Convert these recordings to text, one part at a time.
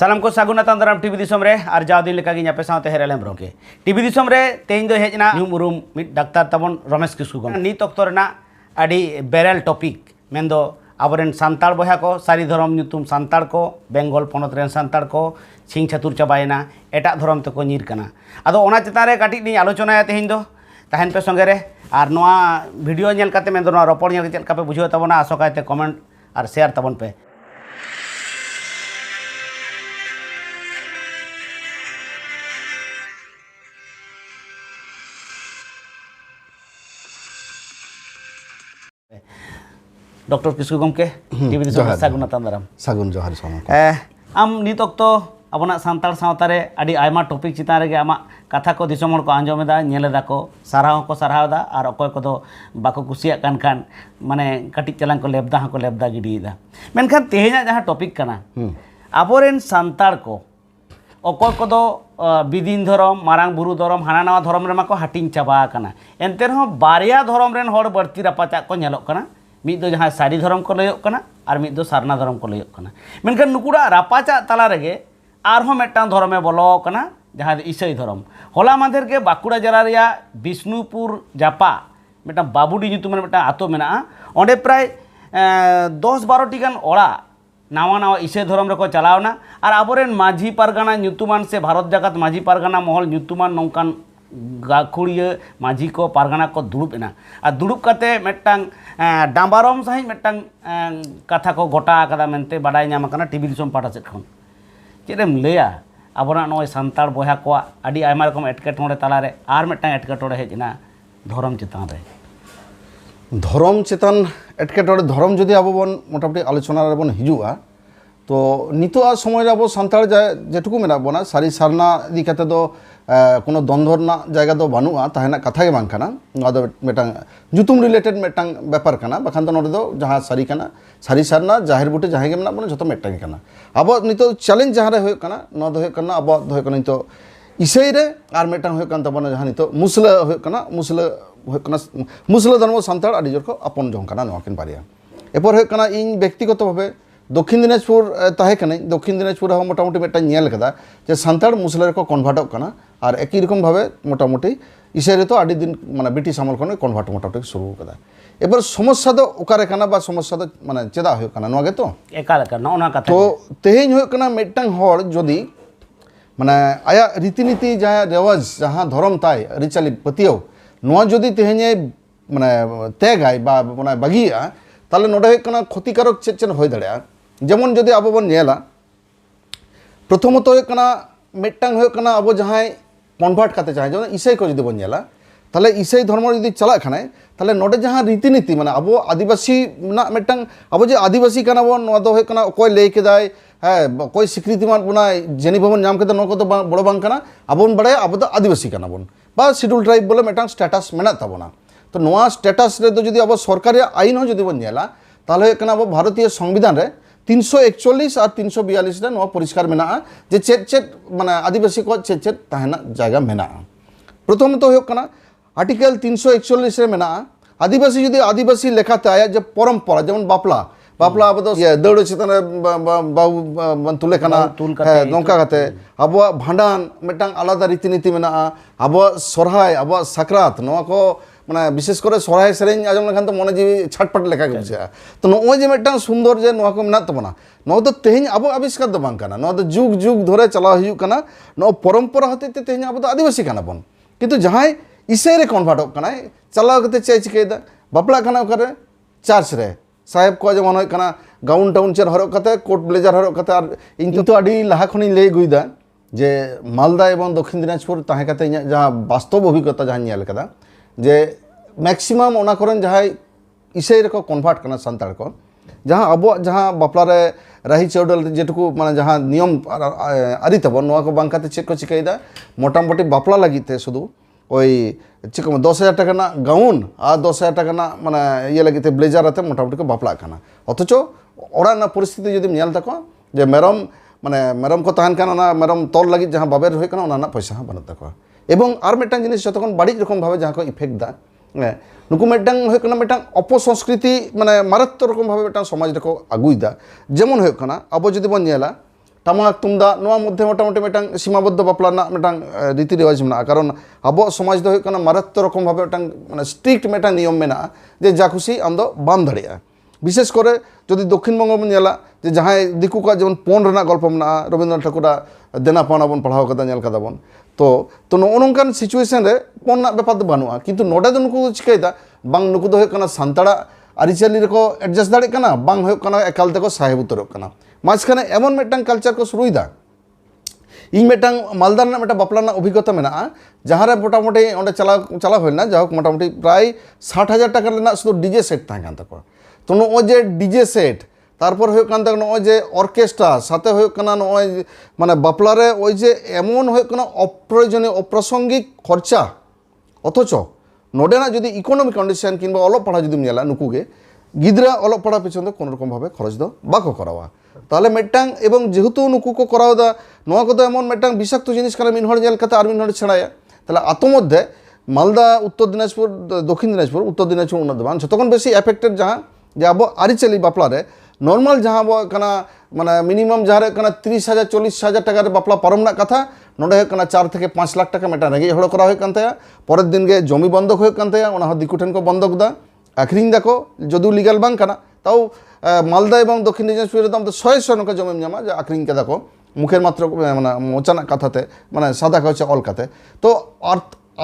ᱥᱟᱞᱟᱢ ᱠᱚ ᱥᱟᱹᱜᱩᱱ ᱟᱛᱟᱱᱫᱟᱨᱟᱢ ᱴᱤᱵᱤ ᱫᱤᱥᱚᱢ ᱨᱮ ᱟᱨ ᱡᱟᱣ ᱫᱤᱱ ᱞᱮᱠᱟᱜᱮ ᱧᱟᱯᱮ ᱥᱟᱶᱛᱮ ᱦᱮᱨᱮᱞ ᱦᱮᱢᱵᱨᱚᱢ ᱜᱮ ᱴᱤᱵᱤ ᱫᱤᱥᱚᱢ ᱨᱮ ᱛᱮᱦᱮᱧ ᱫᱚ ᱦᱮᱡ ᱮᱱᱟ ᱧᱩᱢ ᱩᱨᱩᱢ ᱢᱤᱫ ᱰᱟᱠᱛᱟᱨ ᱛᱟᱵᱚᱱ ᱨᱚᱢᱮᱥ ᱠᱤᱥᱠᱩ ᱜᱚᱢᱠᱮ ᱱᱤᱛ ᱚᱠᱛᱚ ᱨᱮᱱᱟᱜ ᱟᱹᱰᱤ ᱵᱮᱨᱮᱞ ᱴᱚᱯᱤᱠ ᱢᱮᱱᱫᱚ ᱟᱵᱚᱨᱮᱱ ᱥᱟᱱᱛᱟᱲ ᱵᱚᱭᱦᱟ ᱠᱚ ᱥᱟᱹᱨᱤ ᱫᱷᱚᱨᱚᱢ ᱧᱩᱛᱩᱢ ᱥᱟᱱᱛᱟᱲ ᱠᱚ ᱵᱮᱝᱜᱚᱞ ᱯᱚᱱᱚᱛ ᱨᱮᱱ ᱥᱟᱱᱛᱟᱲ ᱠᱚ ᱥᱤᱧ ᱪᱷᱟᱹᱛᱩᱨ ᱪᱟᱵᱟᱭᱮᱱᱟ ᱮᱴᱟᱜ ᱫᱷᱚᱨᱚᱢ ᱛᱮᱠᱚ ᱧᱤᱨ ᱠᱟᱱᱟ ᱟᱫᱚ ᱚᱱᱟ ᱪᱮᱛᱟᱱ ᱨᱮ ᱠᱟᱹᱴᱤᱡ ᱞᱤᱧ ᱟᱞᱳᱪᱚᱱᱟᱭᱟ ᱛᱮᱦᱮᱧ ᱫᱚ ᱛᱟᱦᱮᱱ ᱯᱮ ᱥᱚᱸᱜᱮ ᱨᱮ ᱟᱨ ᱱᱚᱣᱟ ᱵᱷᱤᱰᱤᱭᱳ ᱧᱮᱞ ᱠᱟᱛᱮ ᱢᱮᱱᱫᱚ ᱱᱚᱣᱟ ᱨᱚᱯᱚᱲ ᱧᱮᱞ ᱠᱟᱛᱮ ᱪᱮᱫ ᱞᱮᱠᱟ ᱯᱮ ᱵᱩᱡᱷᱟᱹᱣ ᱛᱟᱵᱚᱱᱟ ᱟᱥᱚᱠᱟᱭᱛᱮ ᱠᱚᱢᱮᱱᱴ ᱟᱨ ᱥᱮᱭᱟᱨ ᱛᱟᱵᱚᱱ ᱯᱮ ᱰᱚᱠᱴᱚᱨ ᱠᱤᱥᱠᱩ ᱜᱚᱢᱠᱮ ᱴᱤᱵᱷᱤ ᱫᱤᱥᱚᱢ ᱨᱮ ᱡᱚᱦᱟᱨ, ᱥᱟᱹᱜᱩᱱᱟᱛᱟᱱ ᱫᱟᱨᱟᱢ ᱥᱟᱹᱜᱩᱱ ᱡᱚᱦᱟᱨ ᱥᱟᱱᱟᱢ ᱠᱚ ᱮ, ᱟᱢ ᱱᱤᱛ ᱚᱠᱛᱚ ᱟᱵᱚᱱᱟᱜ ᱥᱟᱱᱛᱟᱲ ᱥᱟᱶᱛᱟ ᱨᱮ ᱟᱹᱰᱤ ᱟᱭᱢᱟ ᱴᱚᱯᱤᱠ ᱪᱮᱛᱟᱱ ᱨᱮᱜᱮ ᱟᱢᱟᱜ ᱠᱟᱛᱷᱟ ᱠᱚ ᱫᱤᱥᱚᱢ ᱦᱚᱲ ᱠᱚ ᱟᱸᱡᱚᱢ ᱮᱫᱟ ᱧᱮᱞ ᱮᱫᱟ ᱠᱚ ᱥᱟᱨᱦᱟᱣ ᱦᱚᱸᱠᱚ ᱥᱟᱨᱦᱟᱣ ᱮᱫᱟ ᱟᱨ ᱚᱠᱚᱭ ᱠᱚᱫᱚ ᱵᱟᱠᱚ ᱠᱩᱥᱤᱭᱟᱜ ᱠᱟᱱ ᱠᱷᱟᱱ ᱢᱟᱱᱮ ᱠᱟᱹᱴᱤᱡ ᱪᱟᱞᱟᱝ ᱠᱚ ᱞᱮᱵᱫᱟ ᱦᱚᱸᱠᱚ ᱞᱮᱵᱫᱟ ᱜᱤᱰᱤᱭᱮᱫᱟ ᱢᱮᱱᱠᱷᱟᱱ ᱛᱮᱦᱮᱧᱟᱜ ᱡᱟᱦᱟᱸ ᱴᱚᱯᱤᱠ ᱠᱟᱱᱟ ᱟᱵᱚᱨᱮᱱ ᱥᱟᱱᱛᱟᱲ ko ᱚᱠᱚᱭ ᱠᱚᱫᱚ ᱟ, ᱵᱤᱫᱤᱱ ᱫᱷᱚᱨᱚᱢ ᱢᱟᱨᱟᱝ ᱵᱩᱨᱩ ᱫᱷᱚᱨᱚᱢ ᱦᱟᱱᱟ ᱱᱟᱣᱟ ᱫᱷᱚᱨᱚᱢ ᱨᱮᱢᱟ ᱠᱚ ᱦᱟᱹᱴᱤᱧ ᱪᱟᱵᱟ ᱟᱠᱟᱱᱟ ᱮᱱᱛᱮ ᱨᱮᱦᱚᱸ ᱵᱟᱨᱭᱟ ᱫᱷᱚᱨᱚᱢ ᱨᱮᱱ ᱦᱚᱲ ᱵᱟᱹᱲᱛᱤ ᱨᱟᱯᱟᱪᱟᱜ ᱠᱚ ᱧᱮᱞᱚᱜ ᱠᱟᱱᱟ ᱢᱤᱫ ᱫᱚ ᱡᱟᱦᱟᱸ ᱥᱟᱹᱨᱤ ᱫᱷᱚᱨᱚᱢ ᱠᱚ ᱞᱟᱹᱭᱚᱜ ᱠᱟᱱᱟ ᱟᱨ ᱢᱤᱫ ᱫᱚ ᱥᱟᱨᱱᱟ ᱫᱷᱚᱨᱚᱢ ᱠᱚ ᱞᱟᱹᱭᱚᱜ ᱠᱟᱱᱟ ᱢᱮᱱᱠᱷᱟᱱ ᱱᱩᱠᱩᱲᱟᱜ ᱨᱟᱯᱟᱪᱟᱜ ᱛᱟᱞᱟ ᱨᱮᱜᱮ ᱟᱨᱦᱚᱸ ᱢᱤᱫᱴᱟᱝ ᱫᱷᱚᱨᱚᱢᱮ ᱵᱚᱞᱚ ᱟᱠᱟᱱᱟ ᱡᱟᱦᱟᱸ ᱫᱚ ᱤᱥᱟᱹᱭ ᱫᱷᱚᱨᱚᱢ ᱦᱚᱞᱟ ᱢᱟᱫᱷᱮᱨ ᱜᱮ ᱵᱟᱸᱠᱩᱲᱟ ᱡᱮᱞᱟ ᱨᱮᱭᱟᱜ ᱵᱤᱥᱱᱩᱯᱩᱨ ᱡᱟᱯᱟ ᱢᱤᱫᱴᱟᱝ ᱵᱟᱵᱩᱰᱤ ᱧᱩᱛᱩᱢᱟᱱ ᱢᱤᱫᱴᱟᱝ ᱟᱛᱳ ᱢᱮᱱᱟᱜᱼᱟ ᱚᱸᱰᱮ ᱯᱨᱟᱭ ᱫᱚᱥ ᱵᱟᱨᱳᱴᱤ ᱜᱟᱱ ᱚᱲᱟᱜ ᱱᱟᱣᱟ ᱱᱟᱣᱟ ᱤᱥᱟᱹᱭ ᱫᱷᱚᱨᱚᱢ ᱨᱮᱠᱚ ᱪᱟᱞᱟᱣᱱᱟ ᱟᱨ ᱟᱵᱚᱨᱮᱱ ᱢᱟᱺᱡᱷᱤ ᱯᱟᱨᱜᱟᱱᱟ ᱧᱩᱛᱩᱢᱟᱱ ᱥᱮ ᱵᱷᱟᱨᱚᱛ ᱡᱟᱠᱟᱛ ᱢᱟᱺᱡᱷᱤ ᱯᱟᱨᱜᱟᱱᱟ ᱢᱚᱦᱚᱞ ᱧᱩᱛᱩᱢᱟᱱ ᱱᱚᱝᱠᱟᱱ ᱜᱟᱹᱠᱷᱩᱲᱤᱭᱟᱹ ᱢᱟᱺᱡᱷᱤ ko ᱯᱟᱨᱜᱟᱱᱟ ko ᱫᱩᱲᱩᱵ ᱮᱱᱟ ᱟᱨ ᱫᱩᱲᱩᱵ ᱠᱟᱛᱮ ᱢᱤᱫᱴᱟᱝ ᱰᱟᱸᱵᱟᱨᱚᱢ ᱥᱟᱺᱦᱤᱡ ᱢᱤᱫᱴᱟᱝ ᱠᱟᱛᱷᱟ ᱠᱚ ᱜᱚᱴᱟ ᱟᱠᱟᱫᱟ ᱢᱮᱱᱛᱮ ᱵᱟᱰᱟᱭ ᱧᱟᱢ ᱟᱠᱟᱱᱟ ᱴᱤᱵᱷᱤ ᱫᱤᱥᱚᱢ ᱯᱟᱦᱴᱟ ᱥᱮᱫ ᱠᱷᱚᱱ ᱪᱮᱫ ᱮᱢ ᱞᱟᱹᱭᱟ ᱟᱵᱚᱱᱟᱜ ᱱᱚᱜᱼᱚᱭ ᱥᱟᱱᱛᱟᱲ ᱵᱚᱭᱦᱟ ᱠᱚᱣᱟᱜ ᱟᱹᱰᱤ ᱟᱭᱢᱟ ᱨᱚᱠᱚᱢ ᱮᱴᱠᱮᱴᱚᱬᱮ ᱛᱟᱞᱟᱨᱮ ᱟᱨ ᱢᱤᱫᱴᱟᱝ ᱮᱴᱠᱮᱴᱚᱬᱮ ᱦᱮᱡ ᱮᱱᱟ ᱫᱷᱚᱨᱚᱢ ᱪᱮᱛᱟᱱ ᱨᱮ ᱫᱷᱚᱨᱚᱢ ᱪᱮᱛᱟᱱ ᱮᱴᱠᱮᱴᱚᱬᱮ ᱫᱷᱚᱨᱚᱢ ᱡᱩᱫᱤ ᱟᱵᱚ ᱵᱚᱱ ᱢᱚᱴᱟᱢᱩটি ᱟলোᱪᱚᱱᱟ ᱨᱮᱵᱚᱱ ᱦᱤᱡᱩᱜᱼᱟ ᱛᱚ ᱱᱤᱛᱚᱜ ᱥᱚᱢᱚᱭ ᱨᱮ ᱟᱵᱚ ᱥᱟᱱᱛᱟᱲ ᱡᱮᱴᱩᱠᱩ ᱢᱮᱱᱟᱜ ᱵᱚᱱᱟ ᱥᱟᱹᱨᱤ ᱥᱟᱨᱱᱟ ᱤᱫᱤ ᱠᱟᱛᱮ ᱫᱚ ᱠᱳᱱᱳ ᱫᱚᱱᱫᱷᱚ ᱨᱮᱱᱟᱜ ᱡᱟᱭᱜᱟ ᱫᱚ ᱵᱟᱹᱱᱩᱜᱼᱟ ᱛᱟᱦᱮᱱᱟᱜ ᱠᱟᱛᱷᱟ ᱜᱮ ᱵᱟᱝ ᱠᱟᱱᱟ ᱱᱚᱣᱟ ᱫᱚ ᱢᱤᱫᱴᱟᱝ ᱧᱩᱛᱩᱢ ᱨᱤᱞᱮᱴᱮᱰ ᱢᱤᱫᱴᱟᱝ ᱵᱮᱯᱟᱨ ᱠᱟᱱᱟ ᱵᱟᱠᱷᱟᱱ ᱫᱚ ᱱᱚᱰᱮ ᱫᱚ ᱡᱟᱦᱟᱸ ᱥᱟᱹᱨᱤ ᱠᱟᱱᱟ ᱥᱟᱹᱨᱤ ᱥᱟᱨᱱᱟ ᱡᱟᱦᱮᱨ ᱵᱩᱴᱟᱹ ᱡᱟᱦᱟᱸᱭ ᱜᱮ ᱢᱮᱱᱟᱜ ᱵᱚᱱᱟ ᱡᱚᱛᱚ ᱢᱤᱫᱴᱟᱝ ᱜᱮ ᱠᱟᱱᱟ ᱟᱵᱚᱣᱟᱜ ᱱᱤᱛᱚᱜ ᱪᱮᱞᱮᱧᱡᱽ ᱡᱟᱦᱟᱸ ᱨᱮ ᱦᱩᱭᱩᱜ ᱠᱟᱱᱟ ᱱᱚᱣᱟ ᱫᱚ ᱦᱩᱭᱩᱜ ᱠᱟᱱᱟ ᱟᱵᱚᱣᱟᱜ ᱫᱚ ᱦᱩᱭᱩᱜ ᱠᱟᱱᱟ ᱱᱤᱛᱚᱜ ᱤᱥᱟᱹᱭ ᱨᱮ ᱟᱨ ᱢᱤᱫᱴᱟᱝ ᱦᱩᱭᱩᱜ ᱠᱟᱱ ᱛᱟᱵᱚᱱᱟ ᱡᱟᱦᱟᱸ ᱱᱤᱛᱚᱜ ᱢᱩᱥᱞᱟᱹ ᱦᱩᱭᱩᱜ ᱠᱟᱱᱟ ᱢᱩᱥᱞᱟᱹ ᱦᱩᱭᱩᱜ ᱠᱟᱱᱟ ᱢᱩᱥᱞᱟᱹ ᱫᱷᱚᱨᱢᱚ ᱥᱟᱱᱛᱟᱲ ᱟᱹᱰᱤ ᱡᱳᱨ ᱠᱚ ᱟᱯᱚᱱ ᱡᱚᱝ ᱠᱟᱱᱟ ᱱᱚᱣᱟ ᱠᱤᱱ ᱵᱟᱨᱭᱟ ᱮᱨᱯᱚᱨ ᱦᱩᱭᱩᱜ ᱠᱟᱱᱟ ᱤᱧ ᱵᱮᱠᱛᱤᱜᱚᱛᱚ ᱵᱷᱟᱵᱮ ᱫᱚᱠᱷᱤᱱ ᱫᱤᱱᱟᱡᱽᱯᱩᱨ ᱛᱟᱦᱮᱸ ᱠᱟᱹᱱᱟᱹᱧ ᱫᱚᱠᱷᱤᱱ ᱫᱤᱱᱟᱡᱽᱯᱩᱨ ᱨᱮᱦᱚᱸ ᱢᱚᱴᱟᱢᱩᱴᱤ ᱢᱤᱫᱴᱟᱝ ᱧᱮᱞ ᱠᱟᱫᱟ ᱡᱮ ᱥᱟᱱᱛᱟᱲ ᱢᱩᱥᱞᱟᱹ ᱨᱮᱠᱚ ᱠᱚᱱᱵᱷᱟᱨᱴᱚᱜ ᱠᱟᱱᱟ ᱟᱨ ᱮᱠᱤ ᱨᱚᱠᱚᱢ ᱵᱷᱟᱵᱮ ᱢᱚᱴᱟᱢᱩᱴᱤ ᱤᱥᱟᱹ ᱨᱮᱛᱚ ᱟᱹᱰᱤ ᱫᱤᱱ ᱢᱟᱱᱮ ᱵᱨᱤᱴᱤᱥ ᱟᱢᱚᱞ ᱠᱷᱚᱱ ᱠᱚᱱᱵᱷᱟᱨᱴ ᱢᱚᱴᱟᱢᱩᱴᱤ ᱥᱩᱨᱩ ᱠᱟᱫᱟ এবার সমস্যা তো ওকারে কানা বা সমস্যা তো মানে চেদা হয়ে কানা নগে তো একাল কানা ওনা কথা তো তেহেন হয়ে কানা মেটাং হর যদি মানে আয়া রীতিনীতি যা রেওয়াজ যাহা ধরম তাই রিচালি পতিও নোয়া যদি তেহেনে মানে ত্যাগায় বা মানে বাগিয়া তাহলে নোডে হয়ে কানা ক্ষতিকারক চেচেন হয়ে দাঁড়ায় ᱡᱮᱢᱚᱱ ᱡᱩᱫᱤ ᱟᱵᱚ ᱵᱚᱱ ᱧᱮᱞᱟ ᱯᱨᱚᱛᱷᱚᱢᱚᱛᱚ ᱦᱩᱭᱩᱜ ᱠᱟᱱᱟ ᱢᱤᱫᱴᱟᱝ ᱦᱩᱭᱩᱜ ᱠᱟᱱᱟ ᱟᱵᱚ ᱡᱟᱦᱟᱸᱭ ᱠᱚᱱᱵᱷᱟᱨᱴ ᱠᱟᱛᱮ ᱡᱟᱦᱟᱸᱭ ᱡᱮᱢᱚᱱ ᱤᱥᱟᱹᱭ ᱠᱚ ᱡᱩᱫᱤ ᱵᱚᱱ ᱧᱮᱞᱟ ᱛᱟᱦᱚᱞᱮ ᱤᱥᱟᱹᱭ ᱫᱷᱚᱨᱢᱚ ᱡᱩᱫᱤ ᱪᱟᱞᱟᱜ ᱠᱷᱟᱱᱟᱭ ᱛᱟᱦᱚᱞᱮ ᱱᱚᱰᱮ ᱡᱟᱦᱟᱸ ᱨᱤᱛᱤᱱᱤᱛᱤ ᱢᱟᱱᱮ ᱟᱵᱚ ᱟᱹᱫᱤᱵᱟᱹᱥᱤ ᱨᱮᱱᱟᱜ ᱢᱤᱫᱴᱟᱝ ᱟᱵᱚ ᱡᱮ ᱟᱹᱫᱤᱵᱟᱹᱥᱤ ᱠᱟᱱᱟ ᱵᱚᱱ ᱱᱚᱣᱟ ᱫᱚ ᱦᱩᱭᱩᱜ ᱠᱟᱱᱟ ᱚᱠᱚᱭ ᱞᱟᱹᱭ ᱠᱮᱫᱟᱭ ᱦᱮᱸ ᱚᱠᱚᱭ ᱥᱤᱠᱨᱤᱛᱤ ᱮᱢᱟᱫ ᱵᱚᱱᱟ ᱡᱟᱹᱱᱤ ᱵᱟᱵᱚᱱ ᱧᱟᱢ ᱠᱮᱫᱟ ᱱᱚᱣᱟ ᱠᱚᱫᱚ ᱵᱚᱲᱚ ᱵᱟᱝ ᱠᱟᱱᱟ ᱟᱵᱚ ᱵᱚᱱ ᱵᱟᱲᱟᱭᱟ ᱟᱵᱚ ᱫᱚ ᱟᱹᱫᱤᱵᱟᱹᱥᱤ ᱠᱟᱱᱟ ᱵᱚᱱ ᱵᱟ ᱥᱤᱰᱩᱞ ᱴᱨᱟᱭᱤᱵ ᱵᱚᱞᱮ ᱢᱤᱫᱴᱟᱝ ᱥᱴᱮᱴᱟᱥ ᱢᱮᱱᱟᱜ ᱛᱟᱵᱚᱱᱟ ᱛᱚ ᱱᱚᱣᱟ ᱥᱴᱮᱴᱟᱥ ᱨᱮᱫᱚ ᱡᱩᱫᱤ ᱟᱵᱚ ᱥᱚᱨᱠᱟᱨᱤᱭᱟᱜ ᱟᱹᱭᱤᱱ ᱦᱚᱸ ᱡᱩᱫᱤ ᱵᱚᱱ ᱧᱮᱞᱟ ᱛᱟᱦᱚᱞᱮ ᱦᱩᱭᱩᱜ ᱠᱟᱱᱟ ᱟᱵᱚ ᱵᱷᱟᱨᱚᱛᱤᱭᱚ ᱥᱚᱝᱵᱤᱫᱷᱟᱱ ᱨᱮ ᱛᱤᱱᱥᱚ ᱮᱠᱪᱚᱞᱞᱤᱥ ᱟᱨ ᱛᱤᱱᱥᱚ ᱵᱤᱭᱟᱞᱞᱤᱥ ᱨᱮ ᱱᱚᱣᱟ ᱯᱚᱨᱤᱥᱠᱟᱨ ᱢᱮᱱᱟᱜᱼᱟ ᱡᱮ ᱪᱮᱫ ᱪᱮᱫ ᱢᱟᱱᱮ ᱟᱹᱫᱤᱵᱟᱹᱥᱤ ᱠᱚᱣᱟᱜ ᱪᱮᱫ ᱪᱮᱫ ᱛᱟᱦᱮᱱᱟᱜ ᱡᱟᱭᱜᱟ ᱢᱮᱱᱟᱜᱼᱟ ᱯᱨᱚᱛᱷᱚᱢᱚᱛᱚ ᱦᱩᱭᱩᱜ ᱠᱟᱱᱟ আর্টিকেল তিনশো একচল্লিশ রে মেনা আদিবাসী যদি আদিবাসী লেখাতে আয়াত যে পরম্পরা যেমন বাপলা বাপলা আবদ দৌড়ে চেতনে বাবু তুলে কানা নৌকা কাতে আবহাওয়া ভাঁডান মিটাং আলাদা রীতিনীতি মেনা আবহাওয়া সরহাই আবহাওয়া সাকরাত নওয়া কো ᱢᱟᱱᱮ ᱵᱤᱥᱮᱥ ᱠᱚᱨᱮ ᱥᱚᱨᱦᱟᱭ ᱥᱮᱨᱮᱧ ᱟᱸᱡᱚᱢ ᱞᱮᱠᱷᱟᱱ ᱫᱚ ᱢᱚᱱᱮ ᱡᱤᱣᱤ ᱪᱷᱟᱴᱯᱟᱴ ᱞᱮᱠᱟ ᱜᱮ ᱵᱩᱡᱷᱟᱹᱜᱼᱟ ᱛᱚ ᱱᱚᱜᱼᱚᱭ ᱡᱮ ᱢᱤᱫᱴᱟᱝ ᱥᱩᱱᱫᱚᱨ ᱡᱮ ᱱᱚᱣᱟ ᱠᱚ ᱢᱮᱱᱟᱜ ᱛᱟᱵᱚᱱᱟ ᱱᱚᱣᱟ ᱫᱚ ᱛᱮᱦᱮᱧ ᱟᱵᱚ ᱟᱵᱤᱥᱠᱟᱨ ᱫᱚ ᱵᱟᱝ ᱠᱟᱱᱟ ᱱᱚᱣᱟ ᱫᱚ ᱡᱩᱜᱽ ᱡᱩᱜᱽ ᱫᱷᱚᱨᱮ ᱪᱟᱞᱟᱣ ᱦᱩᱭᱩᱜ ᱠᱟᱱᱟ ᱱᱚᱣᱟ ᱯᱚᱨᱚᱢᱯᱚᱨᱟ ᱦᱚᱛᱮᱡ ᱛᱮ ᱛᱮᱦᱮᱧ ᱟᱵᱚ ᱫᱚ ᱟᱹᱫᱤᱵᱟᱹᱥᱤ ᱠᱟᱱᱟ ᱵᱚᱱ ᱠᱤᱱᱛᱩ ᱡᱟᱦᱟᱸᱭ ᱤᱥᱟᱹᱭ ᱨᱮ ᱠᱚᱱᱵᱷᱟᱨᱴᱚᱜ ᱠᱟᱱᱟᱭ ᱪᱟᱞᱟᱣ ᱠᱟᱛᱮ ᱪᱮᱫ ᱪᱤᱠᱟᱹᱭᱮᱫᱟ ᱵᱟᱯᱞᱟᱜ ᱠᱟᱱᱟ ᱚᱠᱟᱨᱮ ᱪᱟᱨᱪ ᱨᱮ ᱥᱟᱦᱮᱵ ᱠᱚ ᱡᱮᱢᱚᱱ ᱦᱩᱭᱩᱜ ᱠᱟᱱᱟ ᱜᱟউᱱ ᱴᱟউᱱ ᱪᱮᱫ ᱦᱚᱨᱚᱜ ᱠᱟᱛᱮ ᱠᱳᱴ ᱵᱞᱮᱡᱟᱨ ᱦᱚᱨᱚᱜ ᱠᱟᱛᱮ ᱟᱨ ᱤᱧ ᱛᱚ ᱟᱹᱰᱤ ᱞᱟᱦᱟ ᱠᱷᱚᱱᱤᱧ ᱞᱟᱹᱭ ᱟᱹᱜᱩᱭᱮᱫᱟ ᱡᱮ ᱢᱟᱞᱫᱟ ᱮᱵᱚᱝ ᱫᱚᱠᱠᱷᱤᱱ ᱫᱤᱱᱟᱡᱽᱯᱩᱨ ᱛᱟᱦᱮᱸ ᱠᱟᱛᱮ ᱤᱧᱟᱹᱜ ᱡᱟᱦᱟᱸ ᱵᱟᱥᱛᱚᱵ অভিজ্ঞতা ᱡᱟᱦᱟᱸᱧ ᱧᱮᱞ ᱟᱠᱟᱫᱟ ᱡᱮ ᱢᱮᱠᱥᱤᱢᱟᱢ ᱚᱱᱟ ᱠᱚᱨᱮᱱ ᱡᱟᱦᱟᱸᱭ ᱤᱥᱟᱹᱭ ᱨᱮᱠᱚ ᱠᱚᱱᱵᱷᱟᱨᱴ ᱠᱟᱱᱟ ᱥᱟᱱᱛᱟᱲ ᱠᱚ ᱡᱟᱦᱟᱸ ᱟᱵᱚᱣᱟᱜ ᱡᱟᱦᱟᱸ ᱵᱟᱯᱞᱟ ᱨᱮ ᱨᱟᱦᱤ ᱪᱟᱹᱣᱰᱟᱹᱞ ᱡᱮᱴᱩᱠᱩ ᱢᱟᱱᱮ ᱡᱟᱦᱟᱸ ᱱᱤᱭᱚᱢ ᱟᱹᱨᱤ ᱛᱟᱵᱚᱱ ᱱᱚᱣᱟ ᱠᱚ ᱵᱟᱝ ᱠᱟᱛᱮ ᱪᱮᱫ ᱠᱚ ᱪᱤᱠᱟᱹᱭᱮᱫᱟ ᱢᱚᱴᱟᱢᱩᱴᱤ ᱵᱟᱯᱞᱟ ᱞᱟᱹᱜᱤᱫ ᱛᱮ ᱥᱩᱫᱷᱩ ওই ᱪᱮᱫ ᱠᱚ ᱫᱚᱥ ᱦᱟᱡᱟᱨ ᱴᱟᱠᱟ ᱨᱮᱱᱟᱜ ᱜᱟউᱱ ᱟᱨ ᱫᱚᱥ ᱦᱟᱡᱟᱨ ᱴᱟᱠᱟ ᱨᱮᱱᱟᱜ ᱢᱟᱱᱮ ᱤᱭᱟᱹ ᱞᱟᱹᱜᱤᱫ ᱛᱮ ᱵᱞᱮᱡᱟᱨ ᱟᱛᱮ ᱢᱚᱴᱟᱢᱩᱴᱤ ᱠᱚ ᱵᱟᱯᱞᱟᱜ ᱠᱟᱱᱟ ᱚᱛᱷᱚᱪᱚ ᱚᱲᱟᱜ ᱨᱮᱱᱟᱜ ᱯᱚᱨᱤᱥᱛᱷᱤᱛᱤ ᱡᱩᱫᱤᱢ ᱧᱮᱞ ᱛᱟᱠᱚᱣᱟ ᱡᱮ ᱢᱮᱨᱚᱢ ᱢᱟᱱᱮ ᱢᱮᱨᱚᱢ ᱠᱚ ᱛᱟᱦᱮᱱ ᱠᱷᱟᱱ ᱚᱱᱟ ᱢᱮᱨᱚᱢ ᱛᱚᱞ ᱞᱟᱹᱜᱤᱫ ᱡᱟᱦᱟᱸ ᱵᱟᱵᱮᱨ ᱦᱩᱭᱩᱜ ᱠᱟᱱᱟ ᱚᱱᱟ ᱨᱮᱱᱟᱜ ᱯᱚᱭᱥᱟ ᱦᱚᱸ ᱵᱟᱹᱱᱩᱜ ᱛᱟᱠᱚᱣᱟ ᱮᱵᱚᱝ ᱟᱨ ᱢᱤᱫᱴᱟᱝ ᱡᱤᱱᱤᱥ ᱡᱚᱛᱚᱠᱷᱚᱱ ᱵᱟᱹᱲᱤᱡ ᱨᱚᱠᱚᱢ ᱵᱷᱟᱵᱮ ᱡᱟᱦᱟᱸ ᱠᱚ ᱤᱯᱷᱮᱠᱴ ᱫᱟ ᱱᱩᱠᱩ ᱢᱤᱫᱴᱟᱝ ᱦᱩᱭᱩᱜ ᱠᱟᱱᱟ ᱢᱤᱫᱴᱟᱝ ᱚᱯᱚᱥᱚᱝᱥᱠᱨᱤᱛᱤ ᱢᱟᱱᱮ ᱢᱟᱨᱟᱛᱛᱚ ᱨᱚᱠᱚᱢ ᱵᱷᱟᱵᱮ ᱢᱤᱫᱴᱟᱝ ᱥᱚᱢᱟᱡᱽ ᱨᱮᱠᱚ ᱟᱹᱜᱩᱭᱫᱟ ᱡᱮᱢᱚᱱ ᱦᱩᱭᱩᱜ ᱠᱟᱱᱟ ᱟᱵᱚ ᱡᱩᱫᱤ ᱵᱚᱱ ᱧᱮᱞᱟ টামাক তুমদা নোয়া মধ্যে মোটামুটি মেটাং সীমাবদ্ধ বাপলা না মেটাং রীতি রেওয়াজ মেনা কারণ আবো সমাজ দো হইকনা মারাত্ম রকম ভাবে মেটাং মানে স্ট্রিক্ট মেটা নিয়ম মেনা যে যা খুশি আমদো বাম দাঁড়িয়া বিশেষ করে যদি দক্ষিণবঙ্গ বন নেলা যে যাহাই দিকু কা যেমন পণ রেনা গল্প মেনা রবীন্দ্রনাথ ঠাকুরা দেনা পাওনা বন পড়াও কাদা নেল কাদা বন ᱛᱚ ᱛᱚ ᱱᱚᱜᱼᱚ ᱱᱚᱝᱠᱟᱱ ᱥᱤᱪᱩᱭᱮᱥᱚᱱ ᱨᱮ ᱯᱚᱱ ᱨᱮᱱᱟᱜ ᱵᱮᱯᱟᱨ ᱫᱚ ᱵᱟᱹᱱᱩᱜᱼᱟ ᱠᱤᱱᱛᱩ ᱱᱚᱰᱮ ᱫᱚ ᱱᱩᱠᱩ ᱠᱚ ᱪᱤᱠᱟᱹᱭᱮᱫᱟ ᱵᱟᱝ ᱱᱩᱠᱩ ᱫᱚ ᱦᱩᱭᱩᱜ ᱠᱟᱱᱟ ᱥᱟᱱᱛᱟᱲᱟᱜ ᱟᱹᱨᱤᱪᱟᱹᱞᱤ ᱨᱮᱠᱚ ᱮᱰᱡᱟᱥᱴ ᱫᱟᱲᱮᱭᱟᱜ ᱠᱟᱱᱟ ᱵᱟᱝ ᱦᱩᱭᱩᱜ ᱠᱟᱱᱟ ᱮᱠᱟᱞ ᱛᱮᱠᱚ ᱥᱟᱦᱮᱵ ᱩᱛᱟᱹᱨᱚᱜ ᱠᱟᱱᱟ ᱢᱟঝখানে ᱮᱢᱚᱱ ᱢᱤᱫᱴᱟᱝ ᱠᱟᱞᱪᱟᱨ ᱠᱚ ᱥᱩᱨᱩᱭᱮᱫᱟ ᱤᱧ ᱢᱤᱫᱴᱟᱝ ᱢᱟᱞᱫᱟ ᱨᱮᱱᱟᱜ ᱢᱤᱫᱴᱟᱝ ᱵᱟᱯᱞᱟ ᱨᱮᱱᱟᱜ ᱚᱵᱷᱤᱜᱚᱛᱟ ᱢᱮᱱᱟᱜᱼᱟ ᱡᱟᱦᱟᱸᱨᱮ ᱢᱳᱴᱟᱢᱩᱴᱤ ᱚᱸᱰᱮ ᱪᱟᱞᱟᱣ ᱪᱟᱞᱟᱣ ᱦᱩᱭ ᱞᱮᱱᱟ ᱡᱟᱭᱦᱳᱠ ᱢᱳᱴᱟᱢᱩᱴᱤ ᱯᱨᱟᱭ ষাᱴ ᱦᱟᱡᱟᱨ ᱴᱟᱠᱟ ᱨᱮᱱᱟᱜ ᱥᱩᱫᱷᱩ ᱰᱤᱡᱮ ᱥᱮᱴ ᱛᱟᱦᱮᱸ ᱠᱟᱱ ᱛᱟᱠᱚᱣᱟ ᱛᱚ ᱱᱚᱜᱼᱚᱭ ᱡᱮ ᱰᱤᱡᱮ ᱥᱮᱴ তারপর হয়ে কান নয় যে অর্কেস্ট্রা, সাথে হয়ে কানা নয় মানে বাপলারে ওই যে এমন হয়ে কানা অপ্রয়োজনীয়, অপ্রাসঙ্গিক খরচা। অথচ নোডেনা যদি ইকোনমিক কন্ডিশন কিংবা অলপ পড়া যদি নেলা নুকুগে গিদ্রা অলপ পড়া পিছন কোন রকম খরচ দো বাকো করাওয়া। তাহলে মেটাং এবং যেহেতু নুকু কো করাও দা নোয়া কো এমন মেটাং বিষাক্ত জিনিস কারণে মিনহড় জেল আর মিনহড় ছেড়ায় তাহলে আত্মমধ্যে মালদা, উত্তর দিনাজপুর, দক্ষিণ দিনাজপুর, উত্তর দিনাজপুর উন্নত বান যতক্ষণ বেশি এফেক্টেড যা যে আবো আরিচালি বাপলারে ᱱᱚᱨᱢᱟᱞ ᱡᱟᱦᱟᱸ ᱵᱚ ᱠᱟᱱᱟ ᱢᱟᱱᱮ ᱢᱤᱱᱤᱢᱟᱢ ᱡᱟᱦᱟᱸ ᱨᱮ ᱠᱟᱱᱟ 30 ᱦᱟᱡᱟᱨ 40 ᱦᱟᱡᱟর ᱴᱟকা ᱨᱮ ᱵᱟᱯᱞᱟ ᱯᱟᱨᱚᱢ ᱨᱮᱱᱟᱜ ᱠᱟᱛᱷᱟ ᱱᱚᱰᱮ ᱦᱩᱭᱩᱜ ᱠᱟᱱᱟ 4 ᱛᱷᱮᱠᱮ 5 ᱞᱟᱠᱷ ᱴᱟকা ᱢᱤᱫᱴᱟᱝ ᱨᱮᱸᱜᱮᱡ ᱦᱚᱲ ᱠᱚᱨᱟᱣ ᱦᱩᱭᱩᱜ ᱠᱟᱱ ᱛᱟᱭᱟ ᱯᱚᱨᱮᱨ ᱫᱤᱱ ᱜᱮ ᱡᱚᱢᱤ ᱵᱚᱱᱫᱚᱠ ᱦᱩᱭᱩᱜ ᱠᱟᱱ ᱛᱟᱭᱟ ᱚᱱᱟ ᱦᱚᱸ ᱫᱤᱠᱩ ᱴᱷᱮᱱ ᱠᱚ ᱵᱚᱱᱫᱚᱠ ᱮᱫᱟ ᱟᱹᱠᱷᱨᱤᱧ ᱫᱟᱠᱚ ᱡᱚᱫᱤ ᱞᱤᱜᱟᱞ ᱵᱟᱝ ᱠᱟᱱᱟ তাও মালদা এবং দক্ষিণ দিনাজপুর রেদম তো শয়ে শয়ে নৌকা জমে জামা যে আখরিং কেদা কো মুখের মাত্র মানে মোচানা কথাতে মানে সাদা কাছে অল কাতে তো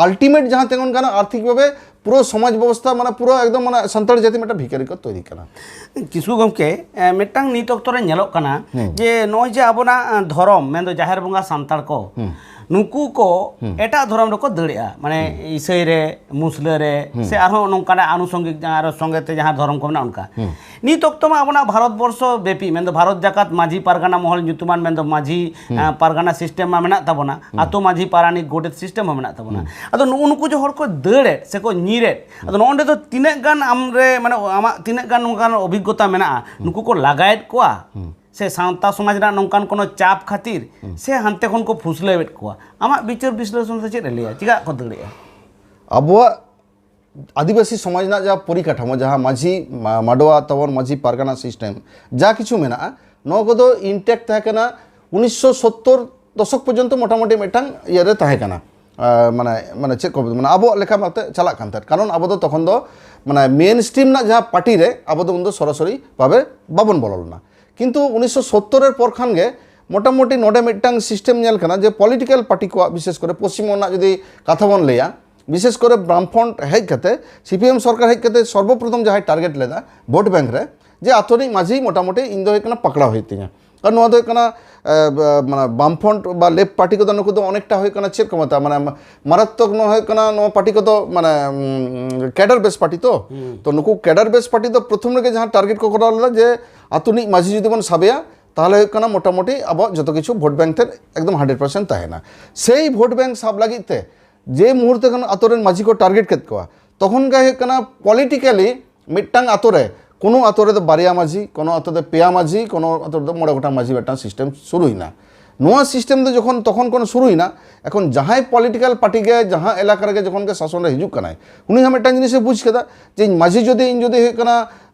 আল্টিমেট যাহা তেমন কেন আর্থিকভাবে পুরো ᱥᱚᱢᱟᱡᱽ ᱵᱮᱵᱚᱥᱛᱷᱟ ᱢᱟᱱᱮ ᱯᱩᱨᱟᱹ ᱮᱠᱫᱚᱢ ᱢᱟᱱᱮ ᱥᱟᱱᱛᱟᱲ ᱡᱟᱹᱛᱤ ᱢᱤᱫᱴᱟᱝ ᱵᱷᱤᱠᱟᱨᱤ ᱠᱚ ᱛᱚᱭᱨᱤ ᱠᱟᱱᱟ ᱠᱤᱥᱩ ᱜᱚᱢᱠᱮ ᱢᱤᱫᱴᱟᱝ ᱱᱤᱛ ᱚᱠᱛᱚ ᱨᱮ ᱧᱮᱞᱚᱜ ᱠᱟᱱᱟ ᱡᱮ ᱱᱚᱜᱼᱚᱭ ᱡᱮ ᱟᱵᱚᱱᱟᱜ ᱫᱷᱚᱨᱚᱢ ᱢᱮᱱᱫᱚ ᱡᱟᱦᱮᱨ ᱵᱚᱸᱜᱟ ᱥᱟᱱᱛᱟᱲ ᱠᱚ ᱱᱩᱠᱩ ᱠᱚ ᱮᱴᱟᱜ ᱫᱷᱚᱨᱚᱢ ᱨᱮᱠᱚ ᱫᱟᱲᱮᱜᱼᱟ ᱢᱟᱱᱮ ᱤᱥᱟᱹᱭ ᱨᱮ ᱢᱩᱥᱞᱟᱹ ᱨᱮ ᱥᱮ ᱟᱨᱦᱚᱸ ᱱᱚᱝᱠᱟᱱᱟᱜ ᱟᱱᱩᱥᱚᱝᱜᱤᱠ ᱡᱟᱦᱟᱸ ᱟᱨᱚ ᱥᱚᱸᱜᱮᱛᱮ ᱡᱟᱦᱟᱸ ᱫᱷᱚᱨᱚᱢ ᱠᱚ ᱢᱮᱱᱟᱜᱼᱟ ᱚᱱᱠᱟ ᱱᱤᱛ ᱚᱠᱛᱚ ᱢᱟ ᱟᱵᱚᱱᱟᱜ ᱵᱷᱟᱨᱚᱛ ᱵᱚᱨᱥᱚ ᱵᱮᱯᱤ ᱢᱮᱱᱫᱚ ᱵᱷᱟᱨᱚᱛ ᱡᱟᱠᱟᱛ ᱢᱟᱹᱡᱷᱤ ᱯᱟᱨᱜᱟᱱᱟ ᱢᱚᱦᱚᱞ ᱧᱩᱛᱩᱢᱟᱱ ᱢᱮᱱᱫᱚ ᱢᱟᱹᱡᱷᱤ ᱯᱟᱨᱜᱟᱱᱟ ᱥᱤᱥᱴᱮᱢ ᱢᱟ ᱢᱮᱱᱟᱜ ᱛᱟᱵᱚᱱᱟ ᱟᱛᱳ ᱢᱟᱹᱡᱷᱤ ᱯᱟᱨᱟᱱᱤᱠ ᱜᱚᱰᱮᱛ ᱥᱤᱥᱴᱮᱢ ᱦᱚᱸ ᱢᱮᱱᱟᱜ ᱛᱟᱵᱚᱱᱟ ᱟᱫᱚ ᱱᱩᱜᱼᱩ ᱱᱩᱠᱩ ᱡᱮ ᱦᱚᱲ ᱠᱚ ᱫᱟᱹᱲᱮᱫ ᱥᱮᱠᱚ ᱧᱤᱨᱮᱫ ᱟᱫᱚ ᱱᱚᱜᱼᱚᱸᱰᱮ ᱫᱚ ᱛᱤᱱᱟᱹᱜ ᱜᱟᱱ ᱟᱢᱨᱮ ᱢᱟᱱᱮ ᱟᱢᱟᱜ ᱛᱤᱱᱟᱹᱜ ᱜᱟᱱ ᱱᱚᱝᱠᱟᱱ ᱚᱵᱷᱤᱜᱽᱜᱚᱛᱟ ᱢᱮᱱᱟᱜᱼᱟ ᱱᱩᱠᱩ ᱠᱚ ᱞᱟᱜᱟᱭᱮᱫ ᱠᱚᱣᱟ সে ᱥᱟᱶᱛᱟ সমাজ ᱨᱮᱱᱟᱜ ᱱᱚᱝᱠᱟᱱ ᱠᱳᱱᱳ ᱪᱟᱯ ᱠᱷᱟᱹᱛᱤᱨ ᱥᱮ ᱦᱟᱱᱛᱮ ᱠᱷᱚᱱ ᱠᱚ ᱯᱷᱩᱥᱞᱟᱹᱣᱮᱫ ᱠᱚᱣᱟ ᱟᱢᱟᱜ ᱵᱤᱪᱟᱹᱨ ᱵᱤᱥᱞᱮᱥᱚᱱ ᱫᱚ ᱪᱮᱫ ᱮ আদিবাসী সমাজ যা পরিকাঠামো যা মাঝি মাডোয়া তাবন, মাঝি পারগানা সিস্টেম যা কিছু মে নদ ইনটেক্ট থাকে উনিশশো সত্তর দশক পর্যন্ত মোটামুটি মেটাং ইয়ে থাকে মানে মানে চেক করব মানে আবো লেখা মতে চালাক কারণ আবো তখন মানে মেন স্ট্রিম না যা পার্টি রে আবো উন সরাসরি ভাবে বাবন বলল না ᱠᱤᱱᱛᱩ ᱩᱱᱤᱥᱥᱚ ᱥᱳᱛᱛᱳᱨᱮᱨ ᱯᱚᱨ ᱠᱷᱟᱱᱜᱮ ᱢᱚᱴᱟᱢᱩᱴᱤ ᱱᱚᱰᱮ ᱢᱤᱫᱴᱟᱝ ᱥᱤᱥᱴᱮᱢ ᱧᱮᱞ ᱠᱟᱱᱟ ᱡᱮ ᱯᱚᱞᱤᱴᱤᱠᱮᱞ ᱯᱟᱨᱴᱤ ᱠᱚᱣᱟᱜ ᱵᱤᱥᱮᱥ ᱠᱚᱨᱮ ᱯᱚᱥᱪᱤᱢ ᱨᱮᱱᱟᱜ ᱡᱩᱫᱤ ᱠᱟᱛᱷᱟ ᱵᱚᱱ ᱞᱟᱹᱭᱟ ᱵᱤᱥᱮᱥ ᱠᱚᱨᱮ ᱵᱟᱢᱯᱷᱨᱚᱱᱴ ᱦᱮᱡ ᱠᱟᱛᱮ ᱥᱤᱯᱤএম ᱥᱚᱨᱠᱟর ᱦᱮᱡ ᱠᱟᱛᱮ ᱥᱚᱨᱵᱚᱯᱨᱚᱛᱷᱚᱢ ᱡᱟᱦᱟᱸᱭ ᱴᱟᱨᱜᱮᱴ ᱞᱮᱫᱟ ᱵᱷᱳᱴ ᱵᱮᱝᱠ ᱨᱮ ᱡᱮ ᱟᱛᱳᱨᱤᱡ ᱢᱟᱹᱡᱷᱤ ᱢᱚᱴᱟᱢᱩᱴᱤ ᱤᱧ ᱫᱚ ᱦᱩᱭᱩᱜ ᱠᱟᱱᱟ ᱯᱟᱠᱲᱟᱣ ᱦᱩᱭᱩᱜ ᱛᱤᱧᱟ ᱟᱨ ᱱᱚᱣᱟ ᱫᱚ ᱦᱩᱭᱩᱜ ᱠᱟᱱᱟ মানে বামফ্রন্ট বা লেফট পার্টি কত নুকু অনেকটা হয়ে কানা চেক কমাতা মানে মারাত্মক ন হয়ে কানা নো পার্টি কত মানে ক্যাডার বেস পার্টি তো তো নুকু ক্যাডার বেস পার্টি তো প্রথম রেগে যাহা টার্গেট কো করা যে ᱟᱛᱩᱱᱤᱡ ᱢᱟᱹᱡᱷᱤ ᱡᱩᱫᱤ ᱵᱚᱱ ᱥᱟᱵᱮᱭᱟ ᱛᱟᱦᱞᱮ ᱦᱩᱭᱩᱜ ᱠᱟᱱᱟ ᱢᱚᱴᱟᱢᱩᱴᱤ ᱟᱵᱚᱣᱟᱜ ᱡᱚᱛᱚ ᱠᱤᱪᱷᱩ ᱵᱷᱳᱴ ᱵᱮᱝᱠ ᱛᱮ ᱮᱠᱫᱚᱢ ᱦᱟᱱᱰᱨᱮᱰ ᱯᱟᱨᱥᱮᱱᱴ ᱛᱟᱦᱮᱱᱟ ᱥᱮᱭ ᱵᱷᱳᱴ ᱵᱮᱝᱠ ᱥᱟᱵ ᱞᱟᱹᱜᱤᱫ ᱛᱮ ᱡᱮ ᱢᱩᱦᱩᱨᱛᱮ ᱠᱷᱚᱱ ᱟᱛᱩᱨᱮᱱ ᱢᱟᱹᱡᱷᱤ ᱠᱚ ᱴᱟᱨᱜᱮᱴ ᱠᱮᱫ ᱠᱚᱣᱟ ᱛᱚᱠᱷᱚᱱ ᱜᱮ ᱦᱩᱭᱩᱜ ᱠᱟᱱᱟ ᱯᱚᱞᱤᱴᱤᱠᱮᱞᱤ ᱢᱤᱫᱴᱟᱝ ᱟᱛᱩᱨᱮ কোনো আতরে তো বারিয়া মাঝি কোনো আতরে পেয়া মাঝি কোনো আতরে তো মোড়া গোটা মাঝি একটা সিস্টেম শুরুই না নোয়া সিস্টেম তো যখন তখন কোনো শুরুই না এখন যাহাই পলিটিক্যাল পার্টিকে যাহা এলাকারকে যখন শাসনে হিজুক কানায় উনি হাম একটা জিনিসে বুঝ কেদা যে মাঝি যদি ইন যদি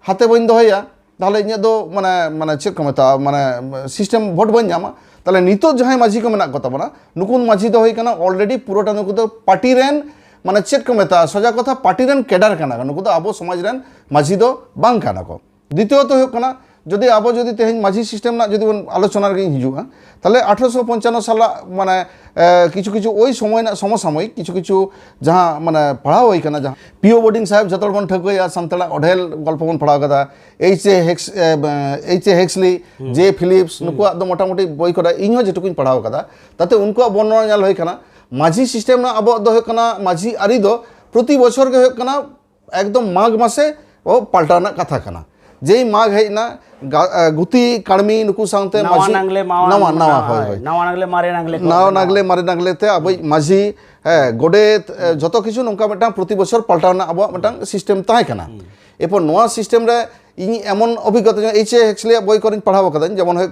হাতে বইন দহয়া ᱛᱟᱦᱚᱞᱮ ᱤᱧᱟᱹᱜ ᱫᱚ ᱢᱟᱱᱮ ᱢᱟᱱᱮ ᱪᱮᱫ ᱠᱚ ᱢᱮᱛᱟᱜᱼᱟ ᱢᱟᱱᱮ ᱥᱤᱥᱴᱮᱢ ᱵᱷᱳᱴ ᱵᱟᱹᱧ ᱧᱟᱢᱟ ᱛᱟᱦᱚᱞᱮ ᱱᱤᱛᱚᱜ ᱡᱟᱦᱟᱸᱭ ᱢᱟᱹᱡᱷᱤ ᱠᱚ ᱢᱮᱱᱟᱜ ᱠᱚᱛᱟᱵᱚᱱᱟ ᱱᱩᱠᱩ ᱢᱟᱹᱡᱷᱤ ᱫᱚ ᱦᱩᱭ ᱠᱟᱱᱟ ᱚᱞᱨᱮᱰᱤ ᱯᱩᱨᱟᱹᱴᱟ ᱱᱩᱠᱩ ᱫᱚ ᱯᱟᱴᱤ ᱨᱮᱱ ᱢᱟᱱᱮ ᱪᱮᱫ ᱠᱚ ᱢᱮᱛᱟᱜᱼᱟ ᱥᱚᱡᱟ ᱠᱚᱛᱷᱟ ᱯᱟᱴᱤ ᱨᱮᱱ ᱠᱮᱰᱟᱨ ᱠᱟᱱᱟ ᱠᱚ ᱱᱩᱠᱩ ᱫᱚ ᱟᱵᱚ ᱥᱚᱢᱟᱡᱽ ᱨᱮᱱ ᱢᱟᱹᱡᱷᱤ ᱫᱚ ᱵᱟᱝ ᱠᱟᱱᱟ ᱠᱚ দ্বিতীয়ত ᱦᱩᱭᱩᱜ ᱠᱟᱱᱟ যদি আবো যদি তেহেন মাঝি সিস্টেম না যদি আলোচনার হিজুয়া তাহলে আঠারোশো পঞ্চান্ন সাল মানে কিছু কিছু ওই সময় না সমসাময়িক কিছু কিছু যাহা মানে পড়াও হই কানা যাহা। পিও বোর্ডিং সাহেব যতল বন ঠাকুর আর সান্তাড়া অঢেল গল্প বন পড়াও কাদা H A hex H A Huxley J Philips নুকুয়া দো মোটামুটি বই করা ইংহ যেটুকুই পড়াও কাদা তাতে উনকুয়া বর্ণনা জাল হই কানা মাঝি সিস্টেম না আবো দো হই কানা মাঝি আরি দো প্রতি বছর গে হই কানা একদম মাঘ মাসে ও পাল্টানা কথা কানা। যেই মাঘ হেজ না গুতি কাড়মি নুকু সাথে માજી નાંગલે નવા નવા હોય નવા નાંગલે મારે નાંગલે નવા નાંગલે મારે નાંગલે તે বছর পাল্টানা আবো মেটাং সিস্টেম তাহে কানা। এরপর নয় সিস্টেম রে ইনি এমন অভিজ্ঞতা এইচ একচুয়ালি বই করে পড়াব কাদা যেমন হয়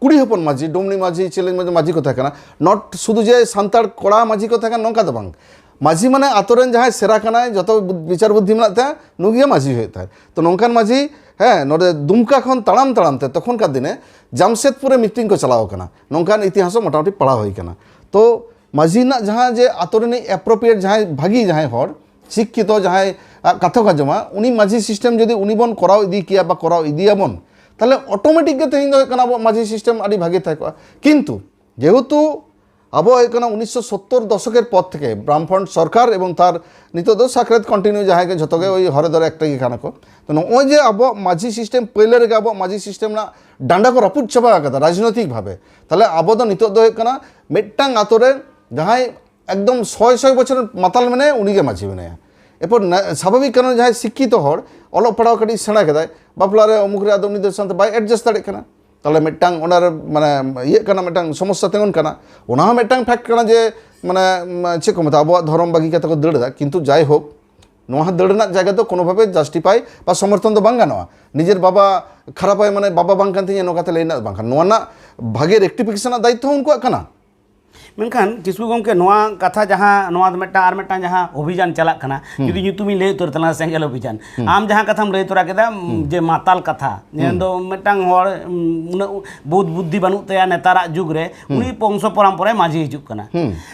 কুড়ি হপন মাঝি ডুমনি মাঝি চেলেঞ্জ মাঝি কথা কানা নট শুধু যে সান্তার কড়া মাঝি কথা কানা নঙ্কা বাং ᱢᱟᱹᱡᱷᱤ ᱢᱟᱱᱮ ᱟᱛᱳᱨᱮᱱ ᱡᱟᱦᱟᱸᱭ ᱥᱮᱨᱟ ᱠᱟᱱᱟᱭ ᱡᱚᱛᱚ ᱵᱤᱪᱟᱨ ᱵᱩᱫᱽᱫᱷᱤ ᱢᱮᱱᱟᱜ ᱛᱟᱭᱟ ᱱᱩᱜᱮ ᱢᱟᱹᱡᱷᱤ ᱦᱩᱭᱩᱜ ᱛᱟᱭ ᱛᱚ ᱱᱚᱝᱠᱟᱱ ᱢᱟᱹᱡᱷᱤ ᱦᱮᱸ ᱱᱚᱰᱮ ᱫᱩᱢᱠᱟ ᱠᱷᱚᱱ ᱛᱟᱲᱟᱢ ᱛᱟᱲᱟᱢᱛᱮ ᱛᱚᱠᱷᱚᱱᱠᱟᱨ ᱫᱤᱱᱮ ᱡᱟᱢᱥᱮᱫᱯᱩᱨᱮ ᱢᱤᱴᱤᱝ ᱠᱚ ᱪᱟᱞᱟᱣ ᱟᱠᱟᱱᱟ ᱱᱚᱝᱠᱟᱱ ᱤᱛᱤᱦᱟᱥ ᱦᱚᱸ ᱢᱳᱴᱟᱢᱩᱴᱤ ᱯᱟᱲᱟᱣ ᱦᱩᱭ ᱟᱠᱟᱱᱟ ᱛᱚ ᱢᱟᱹᱡᱷᱤ ᱨᱮᱱᱟᱜ ᱡᱟᱦᱟᱸ ᱡᱮ ᱟᱛᱳ ᱨᱤᱱᱤᱡ ᱮᱯᱨᱳᱯᱨᱤᱭᱮᱴ ᱡᱟᱦᱟᱸᱭ ᱵᱷᱟᱹᱜᱤ ᱡᱟᱦᱟᱸᱭ ᱦᱚᱲ শিক্ষিত যাহাই কথা কাজমা উনি মাঝি সিস্টেম যদি উনি বন করাও ইদি কিয়া বা করাও ইদিয়াবন তাহলে অটোমেটিক গে তেহিন দো কানা মাঝি সিস্টেম আদি ভাগে থাকা কিন্তু যেহেতু আবহাওয়া এখানে উনিশশো সত্তর দশকের পর থেকে ব্রাহ্মণ সরকার এবং তার নিতদ সাকরেত কন্টিনিউ যাহাকে যতকে ওই হরে ধরে একটা খানাকো। তো ওই যে আবো মাঝি সিস্টেম পেলের আবো মাঝি সিস্টেম না ডান্ডা কো রাপুট চাপা কথা রাজনৈতিকভাবে। তাহলে আবো তো নিতদ মেট্টাং আতরে যাহাই একদম ছয় ছয় বছরের মাতাল মেনে উনিকে মাঝি মেনে। এরপর স্বাভাবিক কারণে যাহাই শিক্ষিত হর অলপ পড়াও কাটি সেঁড়া কেদায় বাপলারে অমুক রে আদম নিদের সাথে বাই অ্যাডজাস্ট দাঁড়িয়ে ᱛᱟᱦᱚᱞᱮ ᱢᱤᱫᱴᱟᱝ ᱚᱱᱟᱨᱮ ᱢᱟᱱᱮ ᱤᱭᱟᱹᱜ ᱠᱟᱱᱟ ᱢᱤᱫᱴᱟᱝ ᱥᱚᱢᱚᱥᱥᱟ ᱛᱤᱸᱜᱩᱱ ᱠᱟᱱᱟ ᱚᱱᱟ ᱦᱚᱸ ᱢᱤᱫᱴᱟᱝ ᱯᱷᱮᱠᱴ ᱠᱟᱱᱟ ᱡᱮ ᱢᱟᱱᱮ ᱪᱮᱫ ᱠᱚ ᱢᱮᱛᱟᱜᱼᱟ ᱟᱵᱚᱣᱟᱜ ᱫᱷᱚᱨᱚᱢ ᱵᱟᱹᱜᱤ ᱠᱟᱛᱮ ᱠᱚ ᱫᱟᱹᱲ ᱮᱫᱟ ᱠᱤᱱᱛᱩ ᱡᱟᱭᱦᱳᱠ ᱱᱚᱣᱟ ᱫᱟᱹᱲ ᱨᱮᱱᱟᱜ ᱡᱟᱭᱜᱟ ᱫᱚ কোনোভাবে জাস্টিফাই বা সমর্থন ᱫᱚ ᱵᱟᱝ ᱜᱟᱱᱚᱜᱼᱟ ᱱᱤᱡᱮᱨ ᱵᱟᱵᱟ ᱠᱷᱟᱨᱟᱯᱟᱭ ᱢᱟᱱᱮ ᱵᱟᱵᱟ ᱵᱟᱝ ᱠᱟᱱ ᱛᱤᱧᱟᱹ ᱱᱚᱝᱠᱟᱛᱮ ᱞᱟᱹᱭ ᱨᱮᱱᱟᱜ ᱵᱟᱝ ᱠᱟᱱᱟ ᱱᱚᱣᱟ ᱨᱮᱱᱟᱜ ᱵᱷᱟᱜᱮ ᱨᱮᱠᱴᱤᱯᱷᱤᱠᱮᱥᱚᱱ ᱨᱮᱱᱟᱜ ᱫᱟᱭᱤᱛᱛᱚ ᱦᱚᱸ ᱩᱱᱠᱩᱣᱟᱜ ᱠᱟᱱᱟ ᱢᱮᱱᱠᱷᱟᱱ ᱠᱤᱥᱠᱩ ᱜᱚᱢᱠᱮ ᱱᱚᱣᱟ ᱠᱟᱛᱷᱟ ᱡᱟᱦᱟᱸ ᱱᱚᱣᱟ ᱫᱚ ᱢᱤᱫᱴᱟᱝ ᱟᱨ ᱢᱤᱫᱴᱟᱝ ᱡᱟᱦᱟᱸ ᱚᱵᱷᱤᱡᱟᱱ ᱪᱟᱞᱟᱜ ᱠᱟᱱᱟ ᱡᱩᱫᱤ ᱧᱩᱛᱩᱢᱤᱧ ᱞᱟᱹᱭ ᱩᱛᱟᱹᱨ ᱛᱟᱞᱟᱝᱟ ᱥᱮᱸᱜᱮᱞ ᱚᱵᱷᱤᱡᱟᱱ ᱟᱢ ᱡᱟᱦᱟᱸ ᱠᱟᱛᱷᱟᱢ ᱞᱟᱹᱭ ᱛᱚᱨᱟ ᱠᱮᱫᱟ ᱡᱮ ᱢᱟᱛᱟᱞ ᱠᱟᱛᱷᱟ ᱡᱟᱦᱟᱸ ᱫᱚ ᱢᱤᱫᱴᱟᱝ ᱦᱚᱲ ᱩᱢ, ᱩᱱᱟᱹᱜ ᱵᱩᱫ ᱵᱩᱫᱽᱫᱷᱤ ᱵᱟᱹᱱᱩᱜ ᱛᱟᱭᱟ ᱱᱮᱛᱟᱨᱟᱜ ᱡᱩᱜᱽ ᱨᱮ ᱩᱱᱤ ᱵᱚᱝᱥᱚ ᱯᱚᱨᱚᱢᱯᱚᱨᱟᱭ ᱢᱟᱹᱡᱷᱤ ᱦᱤᱡᱩᱜ ᱠᱟᱱᱟ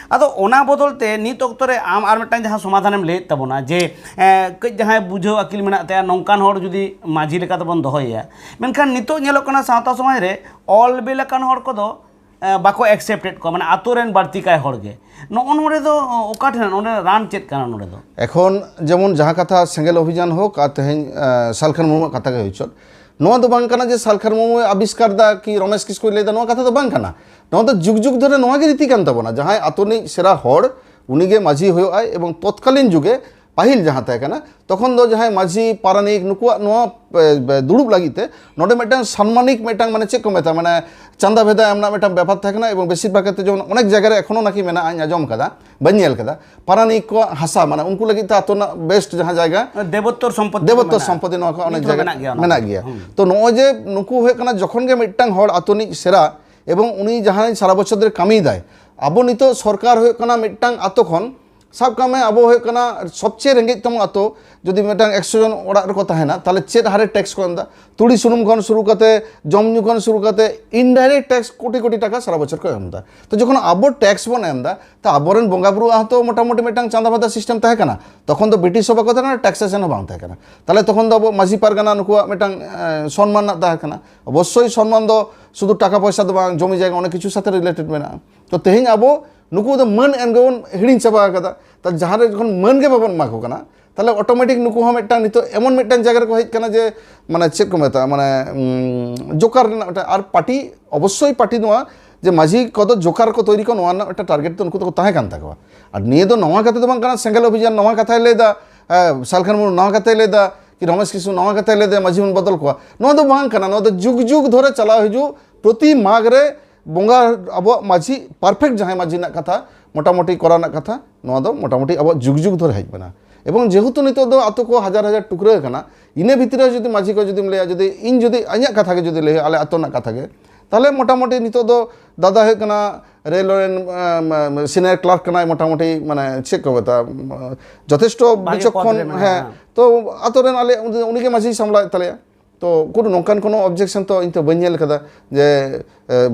ᱟᱫᱚ ᱚᱱᱟ ᱵᱚᱫᱚᱞ ᱛᱮ ᱱᱤᱛ ᱚᱠᱛᱚ ᱨᱮ ᱟᱢ ᱟᱨ ᱢᱤᱫᱴᱟᱝ ᱡᱟᱦᱟᱸ ᱥᱚᱢᱟᱫᱷᱟᱱᱮᱢ ᱞᱟᱹᱭᱮᱫ ᱛᱟᱵᱚᱱᱟ ᱡᱮ eh, ᱠᱟᱹᱡ ᱡᱟᱦᱟᱸᱭ ᱵᱩᱡᱷᱟᱹᱣ ᱟᱹᱠᱤᱞ ᱢᱮᱱᱟᱜ ᱛᱟᱭᱟ ᱱᱚᱝᱠᱟᱱ ᱦᱚᱲ ᱡᱩᱫᱤ ᱢᱟᱹᱡᱷᱤ ᱞᱮᱠᱟ ᱛᱮᱵᱚᱱ ᱫᱚᱦᱚᱭᱮᱭᱟ ᱢᱮᱱᱠᱷᱟᱱ ᱱᱤᱛᱚᱜ ᱧᱮᱞᱚᱜ ᱠᱟᱱᱟ ᱥᱟᱶᱛᱟ ᱥᱚᱢᱟᱡᱽ ᱨᱮ ᱚᱞ ᱵᱤᱞ ᱟᱠᱟᱱ ᱦᱚᱲ ᱠᱚᱫᱚ eh, ᱵᱟᱠᱚ ᱮᱠᱥᱮᱯᱴᱮᱰ ᱠᱚᱣᱟ ᱢᱟᱱᱮ ᱟᱛᱳ ᱨᱮᱱ ᱵᱟᱹᱲᱛᱤ ᱠᱟᱭ ᱦᱚᱲ ᱜᱮ ᱱᱚᱜᱼᱚ ᱱᱚᱰᱮ ᱫᱚ ᱚᱠᱟ ᱴᱷᱮᱱ ᱱᱚᱰᱮ ᱨᱟᱱ ᱪᱮᱫ ᱠᱟᱱᱟ ᱱᱚᱰᱮ ᱫᱚ ᱮᱠᱷᱚᱱ ᱡᱮᱢᱚᱱ ᱡᱟᱦᱟᱸ ᱠᱟᱛᱷᱟ ᱥᱮᱸᱜᱮᱞ ᱚᱵᱷᱤᱡᱟᱱ ᱦᱳᱠ ᱟᱨ ᱛᱮᱦᱮᱧ ᱥᱟᱞᱠᱷᱟᱱ ᱢᱩᱨᱢᱩᱣᱟᱜ ᱠᱟᱛᱷᱟ ᱜᱮ ᱦᱩᱭ ᱪᱚᱜ ᱱᱚᱣᱟ ᱫᱚ ᱵᱟᱝ ᱠᱟᱱᱟ ᱡᱮ ᱥᱟᱞᱠᱷᱟᱱ ᱢᱩᱨᱢᱩᱭ ᱟᱵᱤᱥᱠᱟᱨ ᱫᱟ ᱠᱤ ᱨᱚᱢᱮᱥ ᱠᱤᱥᱠᱩᱭ ᱞᱟᱹᱭ ᱫᱟ ᱱᱚᱣᱟ ᱠᱟᱛᱷᱟ ᱫᱚ ᱵᱟᱝ ᱠᱟᱱᱟ ᱱᱚᱣᱟ ᱫᱚ ᱡᱩᱜᱽ ᱡᱩᱜᱽ ᱫᱷᱚᱨᱮ ᱱᱚᱣᱟ ᱜᱮ ᱨᱤᱛᱤ ᱠᱟᱱ ᱛᱟᱵᱚᱱᱟ ᱡᱟᱦᱟᱸᱭ ᱟᱛᱳ ᱨᱤᱱᱤᱡ ᱥᱮᱨᱟ ᱦᱚᱲ ᱩᱱᱤᱜᱮ ᱢᱟᱺᱡᱷᱤ ᱦᱩᱭᱩᱜᱼᱟᱭ ᱮᱵᱚᱝ ᱛᱚᱛᱠᱟᱞᱤᱱ ᱡᱩᱜᱮ ᱯᱟᱹᱦᱤᱞ ᱡᱟᱦᱟᱸ ᱛᱟᱦᱮᱸ ᱠᱟᱱᱟ ᱛᱚᱠᱷᱚᱱ ᱫᱚ ᱡᱟᱦᱟᱸᱭ ᱢᱟᱺᱡᱷᱤ ᱯᱟᱨᱟᱱᱤᱠ ᱱᱩᱠᱩᱣᱟᱜ ᱱᱚᱣᱟ ᱫᱩᱲᱩᱵ ᱞᱟᱹᱜᱤᱫ ᱛᱮ ᱱᱚᱰᱮ ᱢᱤᱫᱴᱟᱝ ᱥᱟᱱᱢᱟᱱᱤᱠ ᱢᱤᱫᱴᱟᱝ ᱢᱟᱱᱮ ᱪᱮᱫ ᱠᱚ ᱢᱮᱛᱟᱜᱼᱟ ᱢᱟᱱᱮ ᱪᱟᱸᱫᱟ ᱵᱷᱮᱫᱟ ᱮᱢᱱᱟ ᱢᱤᱫᱴᱟᱝ ᱵᱮᱯᱟᱨ ᱛᱟᱦᱮᱸ ᱠᱟᱱᱟ ᱮᱵᱚᱝ ᱵᱮᱥᱤᱨ ᱵᱷᱟᱜᱽ ᱠᱟᱛᱮ ᱡᱮᱢᱚᱱ ᱚᱱᱮᱠ ᱡᱟᱭᱜᱟ ᱨᱮ ᱮᱠᱷᱚᱱᱚ ᱱᱟকি ᱢᱮᱱᱟᱜᱼᱟ ᱤᱧ ᱟᱸᱡᱚᱢ ᱠᱟᱫᱟ ᱵᱟᱹᱧ ᱧᱮᱞ ᱠᱟᱫᱟ ᱯᱟᱨᱟᱱᱤᱠ ᱠᱚᱣᱟᱜ ᱦᱟᱥᱟ ᱢᱟᱱᱮ ᱩᱱᱠᱩ ᱞᱟᱹᱜᱤᱫ ᱛᱮ ᱟᱛᱳ ᱨᱮᱱᱟᱜ ᱵᱮᱥᱴ ᱡᱟᱦᱟᱸ ᱡᱟᱭᱜᱟ ᱫᱮᱵᱚᱛᱛᱚᱨ ᱥᱚᱢᱯᱚᱛᱛᱤ ᱫᱮᱵᱚᱛᱛᱚᱨ ᱥᱚᱢᱯᱚᱛᱛᱤ ᱱᱚᱣᱟ ᱠᱚ ᱚᱱᱮᱠ ᱡᱟᱭᱜᱟ ᱢᱮᱱᱟᱜ ᱜᱮᱭᱟ ᱛᱚ ᱱᱚᱜᱼᱚᱭ ᱡᱮ ᱱᱩᱠᱩ ᱦᱩᱭᱩᱜ ᱠᱟᱱᱟ ᱡᱚᱠᱷᱚᱱ ᱜᱮ ᱢᱤᱫᱴᱟᱝ ᱦᱚᱲ ᱟᱛᱳᱱᱤᱡ ᱥᱮᱨᱟ ᱮᱵᱚᱝ ᱩᱱᱤ ᱡᱟᱦᱟᱸᱭ ᱥᱟᱨᱟ ᱵᱚᱪᱷᱚᱨ ᱫᱷᱚᱨᱮ ᱠᱟᱹᱢᱤᱭᱮᱫᱟᱭ ᱟᱵᱚ ᱱᱤᱛᱚᱜ ᱥᱚᱨᱠᱟর ᱦᱩᱭᱩᱜ ᱠᱟᱱᱟ ᱢᱤᱫᱴᱟᱝ ᱟᱛᱳ ᱠᱷᱚᱱ ᱥᱟᱵ ᱠᱟᱜ ᱢᱮ ᱟᱵᱚ ᱦᱩᱭᱩᱜ ᱠᱟᱱᱟ ᱥᱚᱵᱪᱮ ᱨᱮᱸᱜᱮᱡ ᱛᱟᱢ ᱟᱛᱳ ᱡᱩᱫᱤ ᱢᱤᱫᱴᱟᱝ 100 ᱡᱚᱱ ᱚᱲᱟᱜ ᱨᱮᱠᱚ ᱛᱟᱦᱮᱱᱟ ᱛᱟᱦᱞᱮ ᱪᱮᱫ ᱦᱟᱨᱮ ᱴᱮᱠᱥ ᱠᱚ ᱮᱢᱫᱟ ᱛᱩᱲᱤ ᱥᱩᱱᱩᱢ ᱠᱷᱚᱱ ᱥᱩᱨᱩ ᱠᱟᱛᱮ ᱡᱚᱢ ᱧᱩ ᱠᱷᱚᱱ ᱥᱩᱨᱩ ᱠᱟᱛᱮ ᱤᱱᱰᱟᱭᱨᱮᱠᱴ ᱴᱮᱠᱥ ᱠᱳটি কোটি টাকা সারা বছর ᱠᱚ ᱮᱢᱫᱟ ᱛᱚ ᱡᱚᱠᱷᱚᱱ ᱟᱵᱚ ᱴᱮᱠᱥ ᱵᱚᱱ ᱮᱢᱫᱟ ᱛᱚ ᱟᱵᱚᱨᱮᱱ ᱵᱚᱸᱜᱟ ᱵᱩᱨᱩ ᱦᱚᱸᱛᱚ ᱢᱚᱴᱟᱢᱩᱴᱤ ᱢᱤᱫᱴᱟᱝ ᱪᱟᱸᱫᱟ ᱵᱟᱫᱟ ᱥᱤᱥᱴᱮᱢ ᱛᱟᱦᱮᱸ ᱠᱟᱱᱟ ᱛᱚᱠᱷᱚᱱ ᱫᱚ ᱵᱨᱤᱴᱤᱥ ᱦᱚᱸ ᱵᱟᱠᱚ ᱛᱟᱦᱮᱸ ᱠᱟᱱᱟ ᱴᱮᱠᱥᱮᱥᱚᱱ ᱦᱚᱸ ᱵᱟᱝ ᱛᱟᱦᱮᱸ ᱠᱟᱱᱟ ᱛᱟᱦᱞᱮ তখন ᱫᱚ ᱟᱵᱚ ᱢᱟᱹᱡᱷᱤ ᱯᱟᱨᱜᱟᱱᱟ ᱱᱩᱠᱩᱣᱟᱜ ᱢᱤᱫᱴᱟᱝ ᱥᱚᱱᱢᱟᱱ ᱨᱮᱱᱟᱜ ᱛᱟᱦᱮᱸ ᱠᱟᱱᱟ ᱚᱵᱚᱥᱥᱳᱭ ᱥᱚᱱᱢᱟᱱ ᱫᱚ শুধু টাকা ᱯᱚᱭᱥᱟ ᱫᱚ ᱵᱟᱝ ᱡᱚᱢᱤ ᱡᱟᱭᱜᱟ ᱚᱱᱟ ᱠᱤᱪᱷᱩ ᱥᱟᱛᱮ ᱨᱤᱞᱮᱴᱮᱰ ᱢᱮᱱᱟᱜᱼᱟ ᱛᱚ ᱛᱮᱦᱮᱧ ᱟᱵᱚ ᱱᱩᱠᱩ ᱫᱚ ᱢᱟᱹᱱ ᱮᱱᱜᱮᱵᱚᱱ ᱦᱤᱲᱤᱧ ᱪᱟᱵᱟ ᱟᱠᱟᱫᱟ ᱛᱚ ᱡᱟᱦᱟᱸ ᱨᱮ ᱡᱚᱠᱷᱚᱱ ᱢᱟᱹᱱ ᱜᱮ ᱵᱟᱵᱚᱱ ᱮᱢᱟ ᱠᱚ ᱠᱟᱱᱟ ᱛᱟᱦᱞᱮ ᱚᱴᱳᱢᱮᱴᱤᱠ ᱱᱩᱠᱩ ᱦᱚᱸ ᱢᱤᱫᱴᱟᱝ ᱱᱤᱛᱚᱜ ᱮᱢᱚᱱ ᱢᱤᱫᱴᱟᱝ ᱡᱟᱭᱜᱟ ᱨᱮᱠᱚ ᱦᱮᱡ ᱠᱟᱱᱟ ᱡᱮ ᱢᱟᱱᱮ ᱪᱮᱫ ᱠᱚ ᱢᱮᱛᱟᱜᱼᱟ ᱢᱟᱱᱮ ᱡᱳᱠᱟᱨ ᱨᱮᱱᱟᱜ ᱢᱤᱫᱴᱟᱝ ᱟᱨ ᱯᱟᱴᱤ ᱚᱵᱚᱥᱥᱳᱭ ᱯᱟᱴᱤ ᱱᱚᱣᱟ যে মাঝি কত জোকার কো তৈরি কো নোয়া একটা টার্গেট তো উনকু তো তাহে কান তাকবা আর নিয়ে তো নওয়া কাতে তো বাং কানা সেঙ্গেল অভিযান নওয়া কথাই লেদা সালখান মুর নওয়া কথাই লেদা কি রমেশ কিছু নওয়া কথাই লেদা মাঝি বদল কোয়া নোয়া তো বাং কানা নোয়া তো যুগ যুগ ধরে চালাও হিজু প্রতি মাগরে বঙ্গা আবো মাঝি পারফেক্ট জাহাই মাঝি না কথা মোটামুটি করা না কথা নোয়া দো মোটামুটি আবো যুগ যুগ ধরে হাইজ বানা এবং যেহেতু নিতদ আতো কো হাজার হাজার টুকরা কানা ইনে ভিতরে যদি মাঝি কো যদি লেয়া যদি ইন যদি আইয়া কথা কে যদি লেয়া আলে আতো না কথা কে তাহলে মোটামুটি নিতদ দাদা হে কানা রেলওয়ে সিনিয়র ক্লার্ক কানা মোটামুটি মানে চেক করবে তা যথেষ্ট বিচক্ষণ মানে, হ্যাঁ, হ্যাঁ তো আতরেন আলে উনিকে মাঝি সামলায় তাহলে। ᱛᱚ ᱠᱳᱱᱳ ᱱᱚᱝᱠᱟᱱ ᱠᱳᱱᱳ ᱚᱵᱡᱮᱠᱥᱚᱱ ᱛᱚ ᱤᱧ ᱛᱚ ᱵᱟᱹᱧ ᱧᱮᱞ ᱠᱟᱫᱟ ᱡᱮ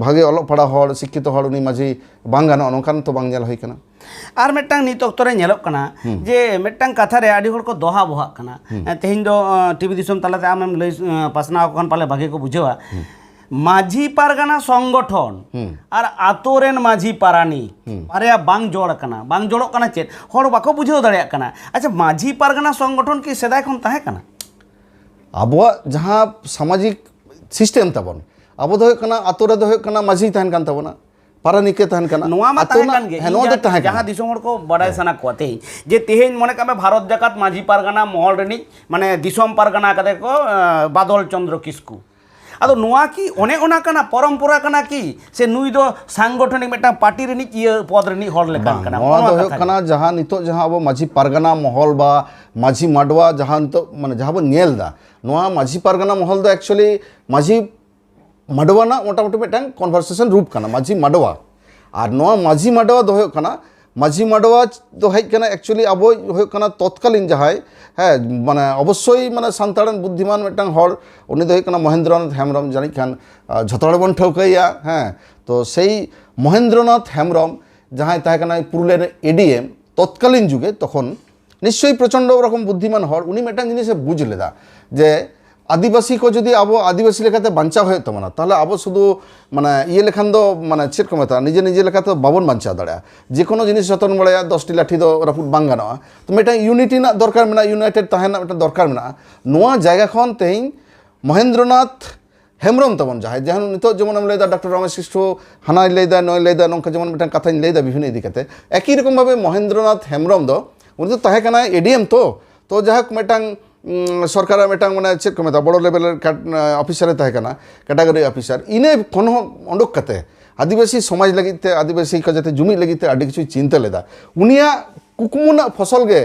ᱵᱷᱟᱜᱮ ᱚᱞᱚᱜ ᱯᱟᱲᱦᱟᱣ ᱦᱚᱲ ᱥᱤᱠᱠᱷᱤᱛᱚ ᱦᱚᱲ ᱩᱱᱤ ᱢᱟᱹᱡᱷᱤ ᱵᱟᱝ ᱜᱟᱱᱚᱜᱼᱟ ᱱᱚᱝᱠᱟᱱ ᱛᱚ ᱵᱟᱝ ᱧᱮᱞ ᱦᱩᱭ ᱠᱟᱱᱟ ᱟᱨ ᱢᱤᱫᱴᱟᱝ ᱱᱤᱛ ᱚᱠᱛᱚ ᱨᱮ ᱧᱮᱞᱚᱜ ᱠᱟᱱᱟ ᱡᱮ ᱢᱤᱫᱴᱟᱝ ᱠᱟᱛᱷᱟ ᱨᱮ ᱟᱹᱰᱤ ᱦᱚᱲ ᱠᱚ ᱫᱚᱦᱟ ᱵᱚᱦᱟᱜ ᱠᱟᱱᱟ ᱛᱮᱦᱮᱧ ᱫᱚ ᱴᱤᱵᱷᱤ ᱫᱤᱥᱚᱢ ᱛᱟᱞᱟᱛᱮ ᱟᱢᱮᱢ ᱞᱟᱹᱭ ᱯᱟᱥᱱᱟᱣ ᱠᱚ ᱠᱷᱟᱱ ᱯᱟᱞᱮ ᱵᱷᱟᱜᱮ ᱠᱚ ᱵᱩᱡᱷᱟᱹᱣᱟ মাঝি পারগানা সংগঠন আর আতরেন মাঝি পারানি পারেয়া বাং জড় কানা বাং জড়ক কানা চেত হড় বাকো বুঝাও দাঁড়িয়া কানা আচ্ছা মাঝি পারগানা সংগঠন কি সেদাই খন তাহে কানা ᱟᱵᱚᱣᱟᱜ ᱡᱟᱦᱟᱸ ᱥᱟᱢᱟᱡᱤᱠ ᱥᱤᱥᱴᱮᱢ ᱛᱟᱵᱚᱱ ᱟᱵᱚ ᱫᱚ ᱦᱩᱭᱩᱜ ᱠᱟᱱᱟ ᱟᱛᱳ ᱨᱮᱫᱚ ᱦᱩᱭᱩᱜ ᱠᱟᱱᱟ ᱢᱟᱹᱡᱷᱤ ᱛᱟᱦᱮᱱ ᱠᱟᱱ ᱛᱟᱵᱚᱱᱟ ᱯᱟᱨᱟᱱᱤᱠᱮ ᱛᱟᱦᱮᱱ ᱠᱟᱱᱟ ᱱᱚᱣᱟ ᱢᱟ ᱟᱛᱳ ᱛᱟᱦᱮᱸ ᱠᱟᱱ ᱨᱮᱱᱟᱜ- ᱜᱮ ᱦᱮᱸ ᱱᱚᱣᱟ ᱫᱚ ᱛᱟᱦᱮᱸ ᱡᱟᱦᱟᱸ ᱠᱟᱱᱟ ᱫᱤᱥᱚᱢ ᱦᱚᱲ ᱠᱚ ᱵᱟᱰᱟᱭ ᱥᱟᱱᱟ ᱠᱚᱣᱟ ᱛᱮᱦᱮᱧ ᱡᱮ ᱛᱮᱦᱮᱧ ᱢᱚᱱᱮ ᱠᱟᱜ ᱢᱮ ᱵᱷᱟᱨᱚᱛ ᱡᱟᱠᱟᱛ ᱢᱟᱹᱡᱷᱤ ᱯᱟᱨᱜᱟᱱᱟ ᱢᱚᱦᱚᱞ ᱨᱤᱱᱤᱡ ᱢᱟᱱᱮ ᱫᱤᱥᱚᱢ ᱯᱟᱨᱜᱟᱱᱟ ᱠᱟᱛᱮ ᱠᱚ ᱟᱸ, ᱵᱟᱫᱚᱞ ᱪᱚᱱᱫᱨᱚ ᱠᱤᱥᱠᱩ ᱟᱫᱚ ᱱᱚᱣᱟ ᱠᱤ ᱚᱱᱮ ᱚᱱᱟ ᱠᱟᱱᱟ ᱯᱚᱨᱚᱢᱯᱚᱨᱟ ᱠᱟᱱᱟ ᱠᱤ ᱥᱮ ᱱᱩᱭ ᱫᱚ ᱥᱟᱝᱜᱚᱴᱷᱚᱱᱤᱠ ᱢᱤᱫᱴᱟᱝ ᱯᱟᱴᱤ ᱨᱤᱱᱤᱡ ᱤᱭᱟᱹ ᱯᱚᱫ ᱨᱤᱱᱤᱡ ᱦᱚᱲ ᱞᱮᱠᱟᱱ ᱠᱟᱱᱟ ᱱᱚᱣᱟ ᱫᱚ ᱦᱩᱭᱩᱜ ᱠᱟᱱᱟ ᱡᱟᱦᱟᱸ ᱱᱤᱛᱚᱜ ᱡᱟᱦᱟᱸ ᱟᱵᱚ ᱢᱟᱹᱡᱷᱤ ᱯᱟᱨᱜᱟᱱᱟ ᱢᱚᱦᱚᱞ ᱵᱟ ᱢᱟᱹᱡᱷᱤ ᱢᱟᱰᱣᱟ ᱡᱟᱦᱟᱸ ᱱᱤᱛᱚᱜ ᱢᱟᱱᱮ ᱡᱟᱦᱟᱸ ᱵᱚᱱ ᱧᱮᱞᱫᱟ ᱱᱚᱣᱟ ᱢᱟᱹᱡᱷᱤ ᱯᱟᱨᱜᱟᱱᱟ ᱢᱚᱦᱚᱞ ᱫᱚ ᱮᱠᱪᱩᱭᱮᱞᱤ ᱢᱟᱹᱡᱷᱤ ᱢᱟᱰᱣᱟᱱᱟᱜ ᱢᱚᱴᱟᱢᱩᱴᱤ ᱢᱤᱫᱴᱟᱝ ᱠᱚᱱᱵᱷᱟᱨᱥᱮᱥᱚᱱ ᱨᱩᱯ ᱠᱟᱱᱟ ᱢᱟᱹᱡᱷᱤ ᱢᱟᱰᱣᱟ ᱟᱨ ᱱᱚᱣᱟ আর ᱢᱟᱰᱣᱟ ᱫᱚ ᱦᱩᱭᱩᱜ ᱠᱟᱱᱟ ᱢᱟᱹᱡᱷᱤ ᱢᱟᱰᱣᱟ ᱫᱚ ᱦᱩᱭᱩᱜ ᱠᱟᱱᱟ মাঝি মাডোয়া তো হেজ কানা একচুয়ালি আবো হয়ে কানা তৎকালীন যাহাই হ্যাঁ মানে অবশ্যই মানে সান্তাড়ান বুদ্ধিমান মিটটাং হর উনি তো হয়ে কানা মহেন্দ্রনাথ হেমব্রম জানিক খান ঝত হড় বন ঠৌকাইয়া হ্যাঁ তো সেই মহেন্দ্রনাথ হেমব্রম যাহাই তাহে কানা পুরুলিয়ার এডিএম তৎকালীন যুগে তখন নিশ্চয়ই প্রচণ্ড রকম বুদ্ধিমান হর উনি মিটটাং জিনিসে বুঝ লেদা যে ᱟᱹᱫᱤᱵᱟᱹᱥᱤ ᱠᱚ ᱡᱩᱫᱤ ᱟᱵᱚ ᱟᱹᱫᱤᱵᱟᱹᱥᱤ ᱞᱮᱠᱟᱛᱮ ᱵᱟᱧᱪᱟᱣ ᱦᱩᱭᱩᱜ ᱛᱟᱵᱚᱱᱟ ᱛᱟᱦᱞᱮ ᱟᱵᱚ ᱥᱩᱫᱷᱩ ᱢᱟᱱᱮ ᱤᱭᱟᱹ ᱞᱮᱠᱷᱟᱱ ᱫᱚ ᱢᱟᱱᱮ ᱪᱮᱫ ᱠᱚ ᱢᱮᱛᱟᱜᱼᱟ ᱱᱤᱡᱮ ᱱᱤᱡᱮ ᱞᱮᱠᱟᱛᱮ ᱵᱟᱵᱚᱱ ᱵᱟᱧᱪᱟᱣ ᱫᱟᱲᱮᱭᱟᱜᱼᱟ ᱡᱮ ᱠᱳᱱᱳ ᱡᱤᱱᱤᱥ ᱡᱚᱛᱚᱱ ᱵᱟᱲᱟᱭᱟ ᱫᱚᱥᱴᱤ ᱞᱟᱴᱷᱤ ᱫᱚ ᱨᱟᱹᱯᱩᱫ ᱵᱟᱝ ᱜᱟᱱᱚᱜᱼᱟ ᱛᱚ ᱢᱤᱫᱴᱟᱝ ᱤᱭᱩᱱᱤᱴᱤ ᱨᱮᱱᱟᱜ ᱫᱚᱨᱠᱟর ᱢᱮᱱᱟᱜᱼᱟ ᱤᱭᱩᱱᱟᱭᱴᱮᱰ ᱛᱟᱦᱮᱱ ᱨᱮᱱᱟᱜ ᱢᱤᱫᱴᱟᱝ ᱫᱚᱨᱠᱟᱨ ᱢᱮᱱᱟᱜᱼᱟ ᱱᱚᱣᱟ ᱡᱟᱭᱜᱟ ᱠᱷᱚᱱ ᱛᱮᱦᱮᱧ ᱢᱚᱦᱮᱱᱫᱨᱚᱱᱟᱛᱷ হেমরম তেমন যাহাই যেমন নিতোগ যেমন আমি লাইদা ডক্টর রমেশ কৃষ্ণ হানাই লাইদা নয় লাইদা নঙ্কা যেমন মিটান কথাই লাইদা বিভিন্ন ইদিকাতে একই রকমভাবে মহেন্দ্রনাথ হেমরম দো উনি তো তাহে কানায় এডিএম তো তো যাহাক মিটান মিটাং মানে চেক কমে বড় লেভেলের অফিসারে তাহে কানা ক্যাটাগরি অফিসার ইনে কোন অন্ডক কাতে আদিবাসী সমাজ লাগিতে, আদিবাসী যাতে জমি লাগিতে আডি কিছু চিন্তা লেদা। উনিয়া কুকুমুনা ফসল গে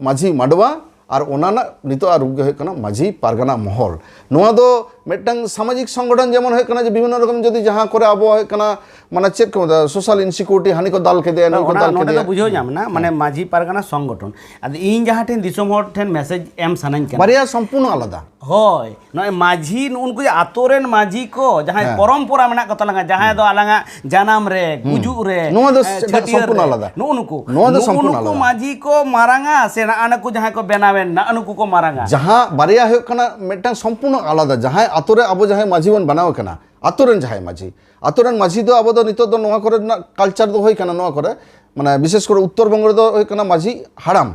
মাঝি মাডওয়া ᱟᱨ ᱚᱱᱟᱱᱟᱜ ᱱᱤᱛᱚᱜ ᱨᱩᱯᱜᱮ ᱦᱩᱭᱩᱜ ᱠᱟᱱᱟ ᱢᱟᱹᱡᱷᱤ ᱯᱟᱨᱜᱟᱱᱟ ᱢᱚᱦᱚᱞ ᱱᱚᱣᱟ ᱫᱚ ᱢᱤᱫᱴᱟᱝ ᱥᱟᱢᱟᱡᱤᱠ ᱥᱚᱝᱜᱚᱴᱷᱚᱱ ᱡᱮᱢᱚᱱ ᱦᱩᱭᱩᱜ ᱠᱟᱱᱟ ᱡᱮ ᱵᱤᱵᱷᱤᱱᱱᱚ ᱨᱚᱠᱚᱢ ᱡᱩᱫᱤ ᱡᱟᱦᱟᱸ ᱠᱚᱨᱮ ᱟᱵᱚ ᱦᱩᱭᱩᱜ ᱠᱟᱱᱟ ᱢᱟᱱᱮ ᱪᱮᱫ ᱠᱚ ᱢᱮᱛᱟᱜᱼᱟ ᱥᱳᱥᱟᱞ ইনসিকিউরিটি হানি ᱠᱚ ᱫᱟᱞ ᱠᱮᱫᱮᱭᱟ ᱱᱩᱭ ᱠᱚ ᱫᱟᱞ ᱠᱮᱫᱮᱭᱟ ᱵᱩᱡᱷᱟᱹᱣ ᱧᱟᱢ ᱱᱟ ᱢᱟᱱᱮ ᱢᱟᱹᱡᱷᱤ ᱯᱟᱨᱜᱟᱱᱟ ᱥᱚᱝᱜᱚᱴᱷᱚᱱ ᱟᱫᱚ ᱤᱧ ᱡᱟᱦᱟᱸ ᱴᱷᱮᱱ ᱫᱤᱥᱚᱢ ᱦᱚᱲ ᱴᱷᱮᱱ ᱢᱮᱥᱮᱡ ᱮᱢ ᱥᱟᱱᱟᱧ ᱠᱟᱱᱟ ᱵᱟᱨᱭᱟ ᱥᱚᱢᱯᱩᱨᱱᱚ ᱟᱞᱟᱫᱟ ᱦᱳᱭ ᱱᱚᱜᱼᱚᱭ ᱢᱟᱹᱡᱷᱤ ᱱᱩᱱᱠᱩ ᱡᱮ ᱟᱛᱳ ᱨᱮᱱ ᱢᱟᱹᱡᱷᱤ ᱠᱚ ᱡᱟᱦᱟᱸᱭ ᱯᱚᱨᱚᱢᱯᱚᱨᱟ ᱢᱮᱱᱟᱜ ᱠᱚ ᱛᱟᱞᱟᱝᱟ ᱡᱟᱦᱟᱸᱭ ᱫᱚ ᱟᱞᱟᱝᱟᱜ ᱡᱟᱱᱟᱢ ᱨᱮ ᱜᱩᱡᱩᱜ ᱨᱮ ᱱᱚᱣᱟ ᱫᱚ ᱥᱚᱢᱯᱩᱨᱱᱚ ᱟᱞᱟᱫᱟ ᱱᱩᱜᱼᱩ ᱱᱩᱠᱩ ᱱᱚᱣᱟ ᱫᱚ ᱥᱚᱢᱯᱩᱨᱱᱚ ᱟᱞᱟᱫᱟ ᱱᱩᱠᱩ ᱢᱟᱹᱡᱷᱤ ᱠᱚ ᱢᱟᱨᱟᱝᱟ ᱥᱮ ᱱᱟᱜᱼᱟ ᱱᱩᱠᱩ ᱡᱟᱦᱟᱸᱭ ᱠᱚ ᱵᱮᱱᱟᱣ ᱢᱮᱱ ᱱᱟᱜᱱᱩ ᱠᱚ ᱢᱟᱨᱟᱝᱟ ᱡᱟᱦᱟᱸ ᱵᱟᱨᱭᱟ ᱦᱩᱭᱩᱜ ᱠᱟᱱᱟ ᱢᱤᱫᱴᱟᱝ ᱥᱚᱢᱯᱩᱨᱱᱚ ᱟᱞᱟᱫᱟ ᱡᱟᱦᱟᱸᱭ ᱟᱛᱳ ᱨᱮ ᱟᱵᱚ ᱡᱟᱦᱟᱸᱭ ᱢᱟᱹᱡᱷᱤ ᱵᱚᱱ ᱵᱮᱱᱟᱣ ᱠᱟᱱᱟ ᱟᱛᱳ ᱨᱮᱱ ᱡᱟᱦᱟᱸᱭ ᱢᱟᱹᱡᱷᱤ ᱟᱛᱳ ᱨᱮᱱ ᱢᱟᱹᱡᱷᱤ ᱫᱚ ᱟᱵᱚ ᱫᱚ ᱱᱤᱛᱚᱜ ᱫᱚ ᱱᱚᱣᱟ ᱠᱚᱨᱮ ᱨᱮᱱᱟᱜ ᱠᱟᱞᱪᱟᱨ ᱫᱚ ᱦᱩᱭ ᱠᱟᱱᱟ ᱱᱚᱣᱟ ᱠᱚᱨᱮ ᱢᱟᱱᱮ ᱵᱤᱥᱮᱥ ᱠᱚᱨᱮ ᱩᱛᱛᱚᱨ ᱵᱚᱝᱜᱚ ᱨᱮᱫᱚ ᱦᱩᱭᱩᱜ ᱠᱟᱱᱟ ᱢᱟᱹᱡᱷᱤ ᱦᱟᱲᱟᱢ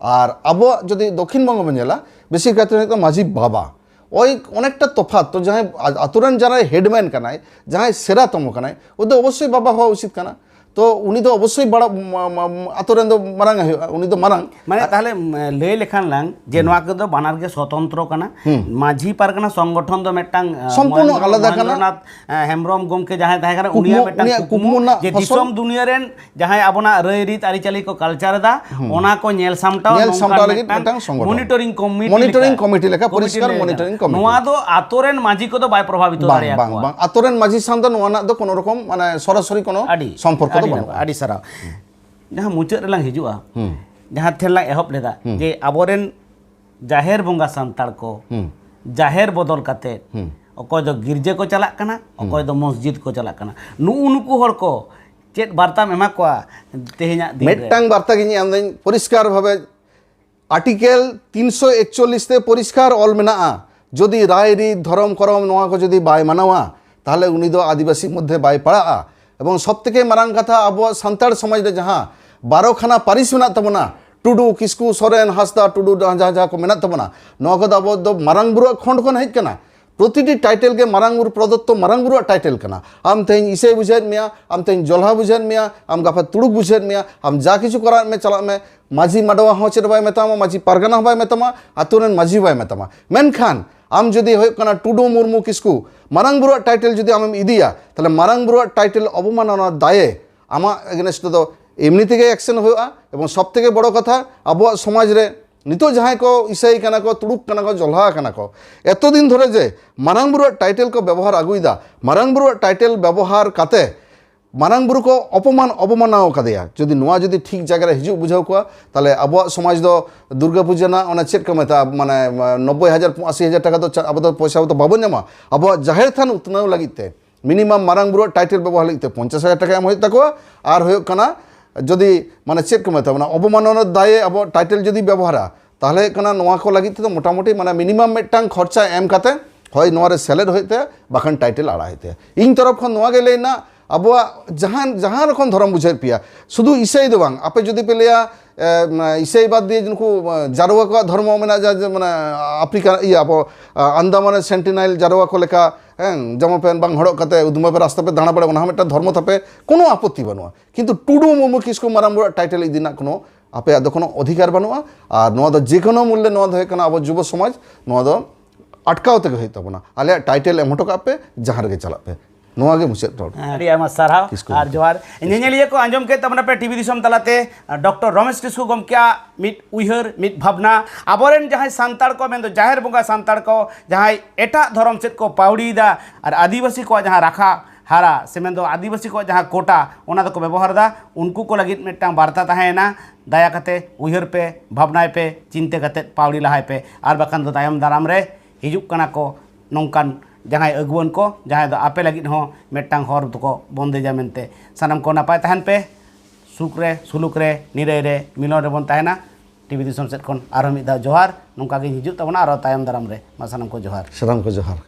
ᱟᱨ ᱟᱵᱚᱣᱟᱜ ᱡᱩᱫᱤ ᱫᱚᱠᱷᱤᱱ ᱵᱚᱝᱜᱚ ᱵᱚᱱ ᱧᱮᱞᱟ ᱵᱮᱥᱤᱨ ᱠᱟᱛᱮ ᱦᱩᱭᱩᱜ ᱠᱟᱱᱟ ᱢᱟᱹᱡᱷᱤ ᱵᱟᱵᱟ ওই অনেকটা তফাত তো যাই আতুরান যারা হেডম্যান কানায় যাই সেরা তম কানায় ওদের অবশ্যই বাবা হওয়া উচিত কানা ᱛᱚ ᱩᱱᱤ ᱫᱚ ᱚᱵᱚᱥᱥᱳᱭ ᱵᱟᱲᱟ ᱟᱛᱳ ᱨᱮᱱ ᱫᱚ ᱢᱟᱨᱟᱝ ᱦᱩᱭᱩᱜᱼᱟ ᱩᱱᱤ ᱫᱚ ᱢᱟᱨᱟᱝ ᱢᱟᱱᱮ ᱛᱟᱦᱞᱮ ᱞᱟᱹᱭ ᱞᱮᱠᱷᱟᱱ ᱞᱟᱝ ᱡᱮ ᱱᱚᱣᱟ ᱠᱚᱫᱚ ᱵᱟᱱᱟᱨ ᱜᱮ ᱥᱚᱛᱚᱱᱛᱨᱚ ᱠᱟᱱᱟ ᱢᱟᱹᱡᱷᱤ ᱯᱟᱨᱜᱟᱱᱟ ᱥᱚᱝᱜᱚᱴᱷᱚᱱ ᱫᱚ ᱢᱤᱫᱴᱟᱝ ᱥᱚᱢᱯᱩᱨᱱᱚ ᱟᱞᱟᱫᱟ ᱠᱟᱱᱟ ᱦᱮᱢᱵᱨᱚᱢ ᱜᱚᱢᱠᱮ ᱡᱟᱦᱟᱸᱭ ᱛᱟᱦᱮᱸ ᱠᱟᱱᱟ ᱩᱱᱤᱭᱟᱜ ᱢᱤᱫᱴᱟᱝ ᱠᱩᱠᱢᱩ ᱡᱮ ᱫᱤᱥᱚᱢ ᱫᱩᱱᱤᱭᱟᱹ ᱨᱮᱱ ᱡᱟᱦᱟᱸᱭ ᱟᱵᱚᱱᱟᱜ ᱨᱟᱹᱭᱨᱤᱛ ᱟᱹᱨᱤᱪᱟᱹᱞᱤ ᱠᱚ ᱠᱟᱞᱪᱟᱨ ᱮᱫᱟ ᱚᱱᱟ ᱠᱚ ᱧᱮᱞ ᱥᱟᱢᱴᱟᱣ ᱧᱮᱞ ᱥᱟᱢᱴᱟᱣ ᱞᱟᱹᱜᱤᱫ ᱢᱤᱫᱴᱟᱝ ᱥᱚᱝᱜᱚᱴᱷᱚᱱ ᱢᱚᱱᱤᱴᱚᱨᱤᱝ ᱠᱚᱢᱤᱴᱤ ᱢᱚᱱᱤᱴᱚᱨᱤᱝ ᱠᱚᱢᱤᱴᱤ ᱞᱮᱠᱟ ᱯᱚᱨᱤষ্কার ᱢᱚᱱᱤᱴᱚᱨᱤᱝ ᱠᱚᱢᱤᱴᱤ ᱱᱚᱣᱟ ᱫᱚ ᱟᱛᱳ ᱨᱮᱱ ᱢᱟᱹᱡᱷᱤ ᱠᱚᱫᱚ ᱵᱟᱭ ᱯᱨᱚᱵᱷᱟᱵᱤᱛᱚ ᱫᱟᱲᱮᱭᱟᱠᱚᱣᱟ ᱵᱟᱝ ᱵᱟᱝ ᱟᱛᱳ ᱨᱮᱱ ᱢᱟᱹᱡᱷᱤ ᱥᱟᱶ ᱫᱚ ᱱᱚᱣᱟ ᱨᱮᱱᱟᱜ ᱫᱚ ᱠᱳᱱᱳ ᱨᱚᱠᱚᱢ ᱢᱟᱱᱮ ᱥᱚᱨᱟᱥᱚᱨᱤ কোনো সম্পর্ক ᱟᱹᱰᱤ ᱥᱟᱨᱦᱟᱣ ᱡᱟᱦᱟᱸ ᱢᱩᱪᱟᱹᱫ ᱨᱮᱞᱟᱝ ᱦᱤᱡᱩᱜᱼᱟ ᱡᱟᱦᱟᱸ ᱴᱷᱮᱱ ᱞᱟᱝ ᱮᱦᱚᱵ ᱞᱮᱫᱟ ᱡᱮ ᱟᱵᱚᱨᱮᱱ ᱡᱟᱦᱮᱨ ᱵᱚᱸᱜᱟ ᱥᱟᱱᱛᱟᱲ ᱠᱚ ᱡᱟᱦᱮᱨ ᱵᱚᱫᱚᱞ ᱠᱟᱛᱮᱫ ᱚᱠᱚᱭ ᱫᱚ ᱜᱤᱨᱡᱟᱹ ᱠᱚ ᱪᱟᱞᱟᱜ ᱠᱟᱱᱟ ᱚᱠᱚᱭ ᱫᱚ ᱢᱚᱥᱡᱤᱫ ᱠᱚ ᱪᱟᱞᱟᱜ ᱠᱟᱱᱟ ᱱᱩᱜᱼᱩ ᱱᱩᱠᱩ ᱦᱚᱲ ᱠᱚ ᱪᱮᱫ ᱵᱟর্তাম এমা কোয়া তেহেনা মেটাং বার্তা গিনি আমদানি পরিষ্কার ভাবে আর্টিকেল 341 তে পরিষ্কার অল মেনা যদি রায় রীত ধরম করম নোয়া কো যদি বাই মানাওয়া তাহলে উনি দো আদিবাসী মধ্যে বাই পড়া ᱮᱵᱚᱝ ᱥᱚᱵᱛᱷᱮᱠᱮ ᱢᱟᱨᱟᱝ ᱠᱟᱛᱷᱟ ᱟᱵᱚᱣᱟᱜ ᱥᱟᱱᱛᱟᱲ ᱥᱚᱢᱟᱡᱽ ᱨᱮ ᱡᱟᱦᱟᱸ ᱵᱟᱨᱚᱠᱷᱟᱱᱟ ᱯᱟᱹᱨᱤᱥ ᱢᱮᱱᱟᱜ ᱛᱟᱵᱚᱱᱟ ᱴᱩᱰᱩ ᱠᱤᱥᱠᱩ ᱥᱚᱨᱮᱱ ᱦᱟᱸᱥᱫᱟ ᱴᱩᱰᱩ ᱡᱟᱦᱟᱸ ᱡᱟᱦᱟᱸ ᱠᱚ ᱢᱮᱱᱟᱜ ᱛᱟᱵᱚᱱᱟ ᱱᱚᱣᱟ ᱠᱚᱫᱚ ᱟᱵᱚ ᱫᱚ ᱢᱟᱨᱟᱝ ᱵᱩᱨᱩᱣᱟᱜ ᱠᱷᱚᱸᱰ ᱠᱷᱚᱱ ᱦᱮᱡ ᱠᱟᱱᱟ প্রতিটি টাইটেলকে মারাঙ্গুর প্রদত্ত মারাঙ্গুরা টাইটেল কেনা। আম তেহিন ইসাই বুঝেন মেয়া, আম তেহিন জলহা বুঝেন মেয়া, আম গাফা তুড়ুক বুঝেন মেয়া, আম যা কিছু করার মে চালা মে, মাঝি মাডোয়া হ্যাঁ by মেতামা, Majhi Pargana হবাই মেতামা আতুরেন Majhi by মেতামা। মেনখান আম যদি হয়ে টুডু মুরমু কিসকু মারাঙ্গুরা টাইটেল যদি আমি ইদিয়া, তাহলে মারাঙ্গুরা টাইটেল অবমাননার দায়ে আমার এগেনস্ট এমনি থেকে অ্যাকশন হওয়া এবং সব থেকে বড় কথা আবহাওয়া সমাজরে নিতো যাহাই কো ইসাই কানা কো তুড়ুক কানা কো জলহা কানা কো এতদিন ধরে যে মারাং বুরুয়ার টাইটেল কো ব্যবহার আগুইদা মারাং বুরুয়ার টাইটেল ব্যবহার কাতে মারাং বুরু কো অপমান অবমাননাও কাদেয়া। যদি নোয়া যদি ঠিক জায়গায় হিজুক বুঝাও কোয়া তাহলে আবো সমাজ দো দুর্গা পূজা না অনা চেট কো মেতা মানে নব্বই হাজার, আশি হাজার টাকা তো আবো তো পয়সা তো বাবো নেমা আবো জাহের থান উতনাও লাগিতে। মিনিমাম মারাং বুরুয়ার টাইটেল ব্যবহার লাগিতে পঞ্চাশ হাজার টাকা এম হয়ে তাকো আর হয়ে কানা যদি ᱢᱟᱱᱮ ᱪᱮᱫ ᱠᱚ ᱢᱮᱛᱟ ᱵᱚᱱᱟ ᱚᱵᱚᱢᱟᱱᱚᱱᱟ ᱫᱟᱭᱮ ᱟᱵᱚ ᱴᱟᱭᱴᱮᱞ ᱡᱩᱫᱤ ᱵᱮᱵᱚᱦᱟᱨᱟ ᱛᱟᱦᱞᱮ ᱠᱟᱱᱟ ᱱᱚᱣᱟ ᱠᱚ ᱞᱟᱹᱜᱤᱫ ᱛᱮᱫᱚ ᱢᱚᱴᱟᱢᱩᱴᱤ ᱢᱟᱱᱮ ᱢᱤᱱᱤᱢᱟᱢ ᱢᱤᱫᱴᱟᱝ ᱠᱷᱚᱨᱪᱟ ᱮᱢ ᱠᱟᱛᱮ ᱦᱚᱭ ᱱᱚᱣᱟ ᱨᱮ ᱥᱮᱞᱮᱫ ᱦᱩᱭᱩᱜ ᱛᱟᱭᱟ ᱵᱟᱠᱷᱟᱱ ᱴᱟᱭᱴᱮᱞ ᱟᱲᱟᱜ ᱦᱩᱭᱩᱜ ᱛᱟᱭᱟ ᱤᱧ ᱛᱚᱨᱚᱯ ᱠᱷᱚᱱ ᱱᱚᱣᱟ ᱜᱮ ᱞᱟᱹᱭ ᱨᱮᱱᱟᱜ ᱟᱵᱚᱣᱟᱜ ᱡᱟᱦᱟᱸ ᱡᱟᱦᱟᱸ ᱨᱚᱠᱚᱢ ᱫᱷᱚᱨᱚᱢ ᱵᱩᱡᱷᱟᱹᱣ ᱯᱮᱭᱟ ᱥᱩᱫᱷᱩ ᱤᱥᱟᱹᱭ ᱫᱚ ᱵᱟᱝ ᱟᱯᱮ ᱡᱩᱫᱤ ᱯᱮ ᱞᱟᱹᱭᱟ ইসাইবাদ দিয়ে যেন জারোয়া কোয়া ধর্ম মেনা যা মানে আফ্রিকা ইয়ে আপ আন্দামানের সেন্টিনাইল জারোয়া কো লেখা হ্যাঁ জামা প্যান্ট বা হড়ক কাতে উদমা পে রাস্তা পে দাঁড়া পড়ে না একটা ধর্ম থাপে, কোনো আপত্তি বানুয়া। কিন্তু টুডু মুমু কিসকু মারাম টাইটেল ইদি কোনো আপে আদ কোনো অধিকার বানুয়া, আর নয় দো যে কোনো মূল্যে নয় দো হয়ে আবো যুব সমাজ, নয় দো আটকাও থেকে হয়ে হই তাবনা আলে টাইটেল এমটক আপে জাহার গে চালাপে। ᱱᱚᱣᱟᱜᱮ ᱢᱩᱪᱟᱹᱫ ᱨᱚᱲ ᱟᱹᱰᱤ ᱟᱭᱢᱟ ᱥᱟᱨᱦᱟᱣ ᱟᱨ ᱡᱚᱦᱟᱨ ᱧᱮᱧᱮᱞᱤᱭᱟᱹ ᱠᱚ ᱟᱸᱡᱚᱢ ᱠᱮᱫ ᱛᱟᱵᱚᱱᱟ ᱯᱮ ᱴᱤᱵᱷᱤ ᱫᱤᱥᱚᱢ ᱛᱟᱞᱟᱛᱮ ᱰᱚᱠᱴᱚᱨ ᱨᱚᱢᱮᱥ ᱠᱤᱥᱠᱩ ᱜᱚᱢᱠᱮᱭᱟᱜ ᱢᱤᱫ ᱩᱭᱦᱟᱹᱨ ᱢᱤᱫ ᱵᱷᱟᱵᱽᱱᱟ ᱟᱵᱚᱨᱮᱱ ᱡᱟᱦᱟᱸᱭ ᱥᱟᱱᱛᱟᱲ ᱠᱚ ᱢᱮᱱᱫᱚ ᱡᱟᱦᱮᱨ ᱵᱚᱸᱜᱟ ᱥᱟᱱᱛᱟᱲ ᱠᱚ ᱡᱟᱦᱟᱸᱭ ᱮᱴᱟᱜ ᱫᱷᱚᱨᱚᱢ ᱥᱮᱫ ᱠᱚ ᱯᱟᱹᱣᱲᱤᱭᱮᱫᱟ ᱟᱨ ᱟᱹᱫᱤᱵᱟᱹᱥᱤ ᱠᱚᱣᱟᱜ ᱡᱟᱦᱟᱸ ᱨᱟᱠᱷᱟ ᱦᱟᱨᱟ ᱥᱮ ᱢᱮᱱᱫᱚ ᱟᱹᱫᱤᱵᱟᱹᱥᱤ ᱠᱚᱣᱟᱜ ᱡᱟᱦᱟᱸ ᱠᱳᱴᱟ ᱚᱱᱟ ᱫᱚᱠᱚ ᱵᱮᱵᱚᱦᱟᱨᱫᱟ ᱩᱱᱠᱩ ᱠᱚ ᱞᱟᱹᱜᱤᱫ ᱢᱤᱫᱴᱟᱝ ᱵᱟᱨᱛᱟ ᱛᱟᱦᱮᱸᱭᱮᱱᱟ ᱫᱟᱭᱟ ᱠᱟᱛᱮ ᱩᱭᱦᱟᱹᱨ ᱯᱮ ᱵᱷᱟᱵᱽᱱᱟᱭ ᱯᱮ ᱪᱤᱱᱛᱟᱹ ᱠᱟᱛᱮᱫ ᱯᱟᱹᱣᱲᱤ ᱞᱟᱦᱟᱭ ᱯᱮ ᱟᱨ ᱵᱟᱠᱷᱟᱱ ᱫᱚ ᱛᱟᱭᱚᱢ ᱫᱟᱨᱟᱢ ᱨᱮ ᱦᱤᱡᱩᱜ ᱠᱟᱱᱟ ᱠᱚ ᱱᱚᱝᱠᱟᱱ ᱡᱟᱦᱟᱸᱭ ᱟᱹᱜᱩᱣᱟᱹᱱ ko ᱡᱟᱦᱟᱸᱭ ᱫᱚ ᱟᱯᱮ ᱞᱟᱹᱜᱤᱫ ᱦᱚᱸ ᱢᱤᱫᱴᱟᱝ ᱦᱚᱨ ᱫᱚᱠᱚ ᱵᱚᱱᱫᱮᱡᱟ ᱢᱮᱱᱛᱮ ᱥᱟᱱᱟᱢ ᱠᱚ ᱱᱟᱯᱟᱭ ᱛᱟᱦᱮᱱ ᱯᱮ ᱥᱩᱠ ᱨᱮ ᱥᱩᱞᱩᱠ ᱨᱮ ᱱᱤᱨᱟᱹᱭ ᱨᱮ ᱢᱤᱞᱚᱱ ᱨᱮᱵᱚᱱ ᱛᱟᱦᱮᱱᱟ ᱴᱤᱵᱷᱤ ᱫᱤᱥᱚᱢ ᱥᱮᱫ ᱠᱷᱚᱱ ᱟᱨᱦᱚᱸ ᱢᱤᱫ ᱫᱷᱟᱣ ᱡᱚᱦᱟᱨ ᱱᱚᱝᱠᱟ ᱜᱮ ᱦᱤᱡᱩᱜ ᱛᱟᱵᱚᱱᱟ ᱟᱨᱦᱚᱸ ᱛᱟᱭᱚᱢ ᱫᱟᱨᱟᱢ ᱨᱮ ᱢᱟ ᱥᱟᱱᱟᱢ ᱠᱚ ᱡᱚᱦᱟᱨ ᱥᱟᱱᱟᱢ ᱠᱚ ᱡᱚᱦᱟᱨ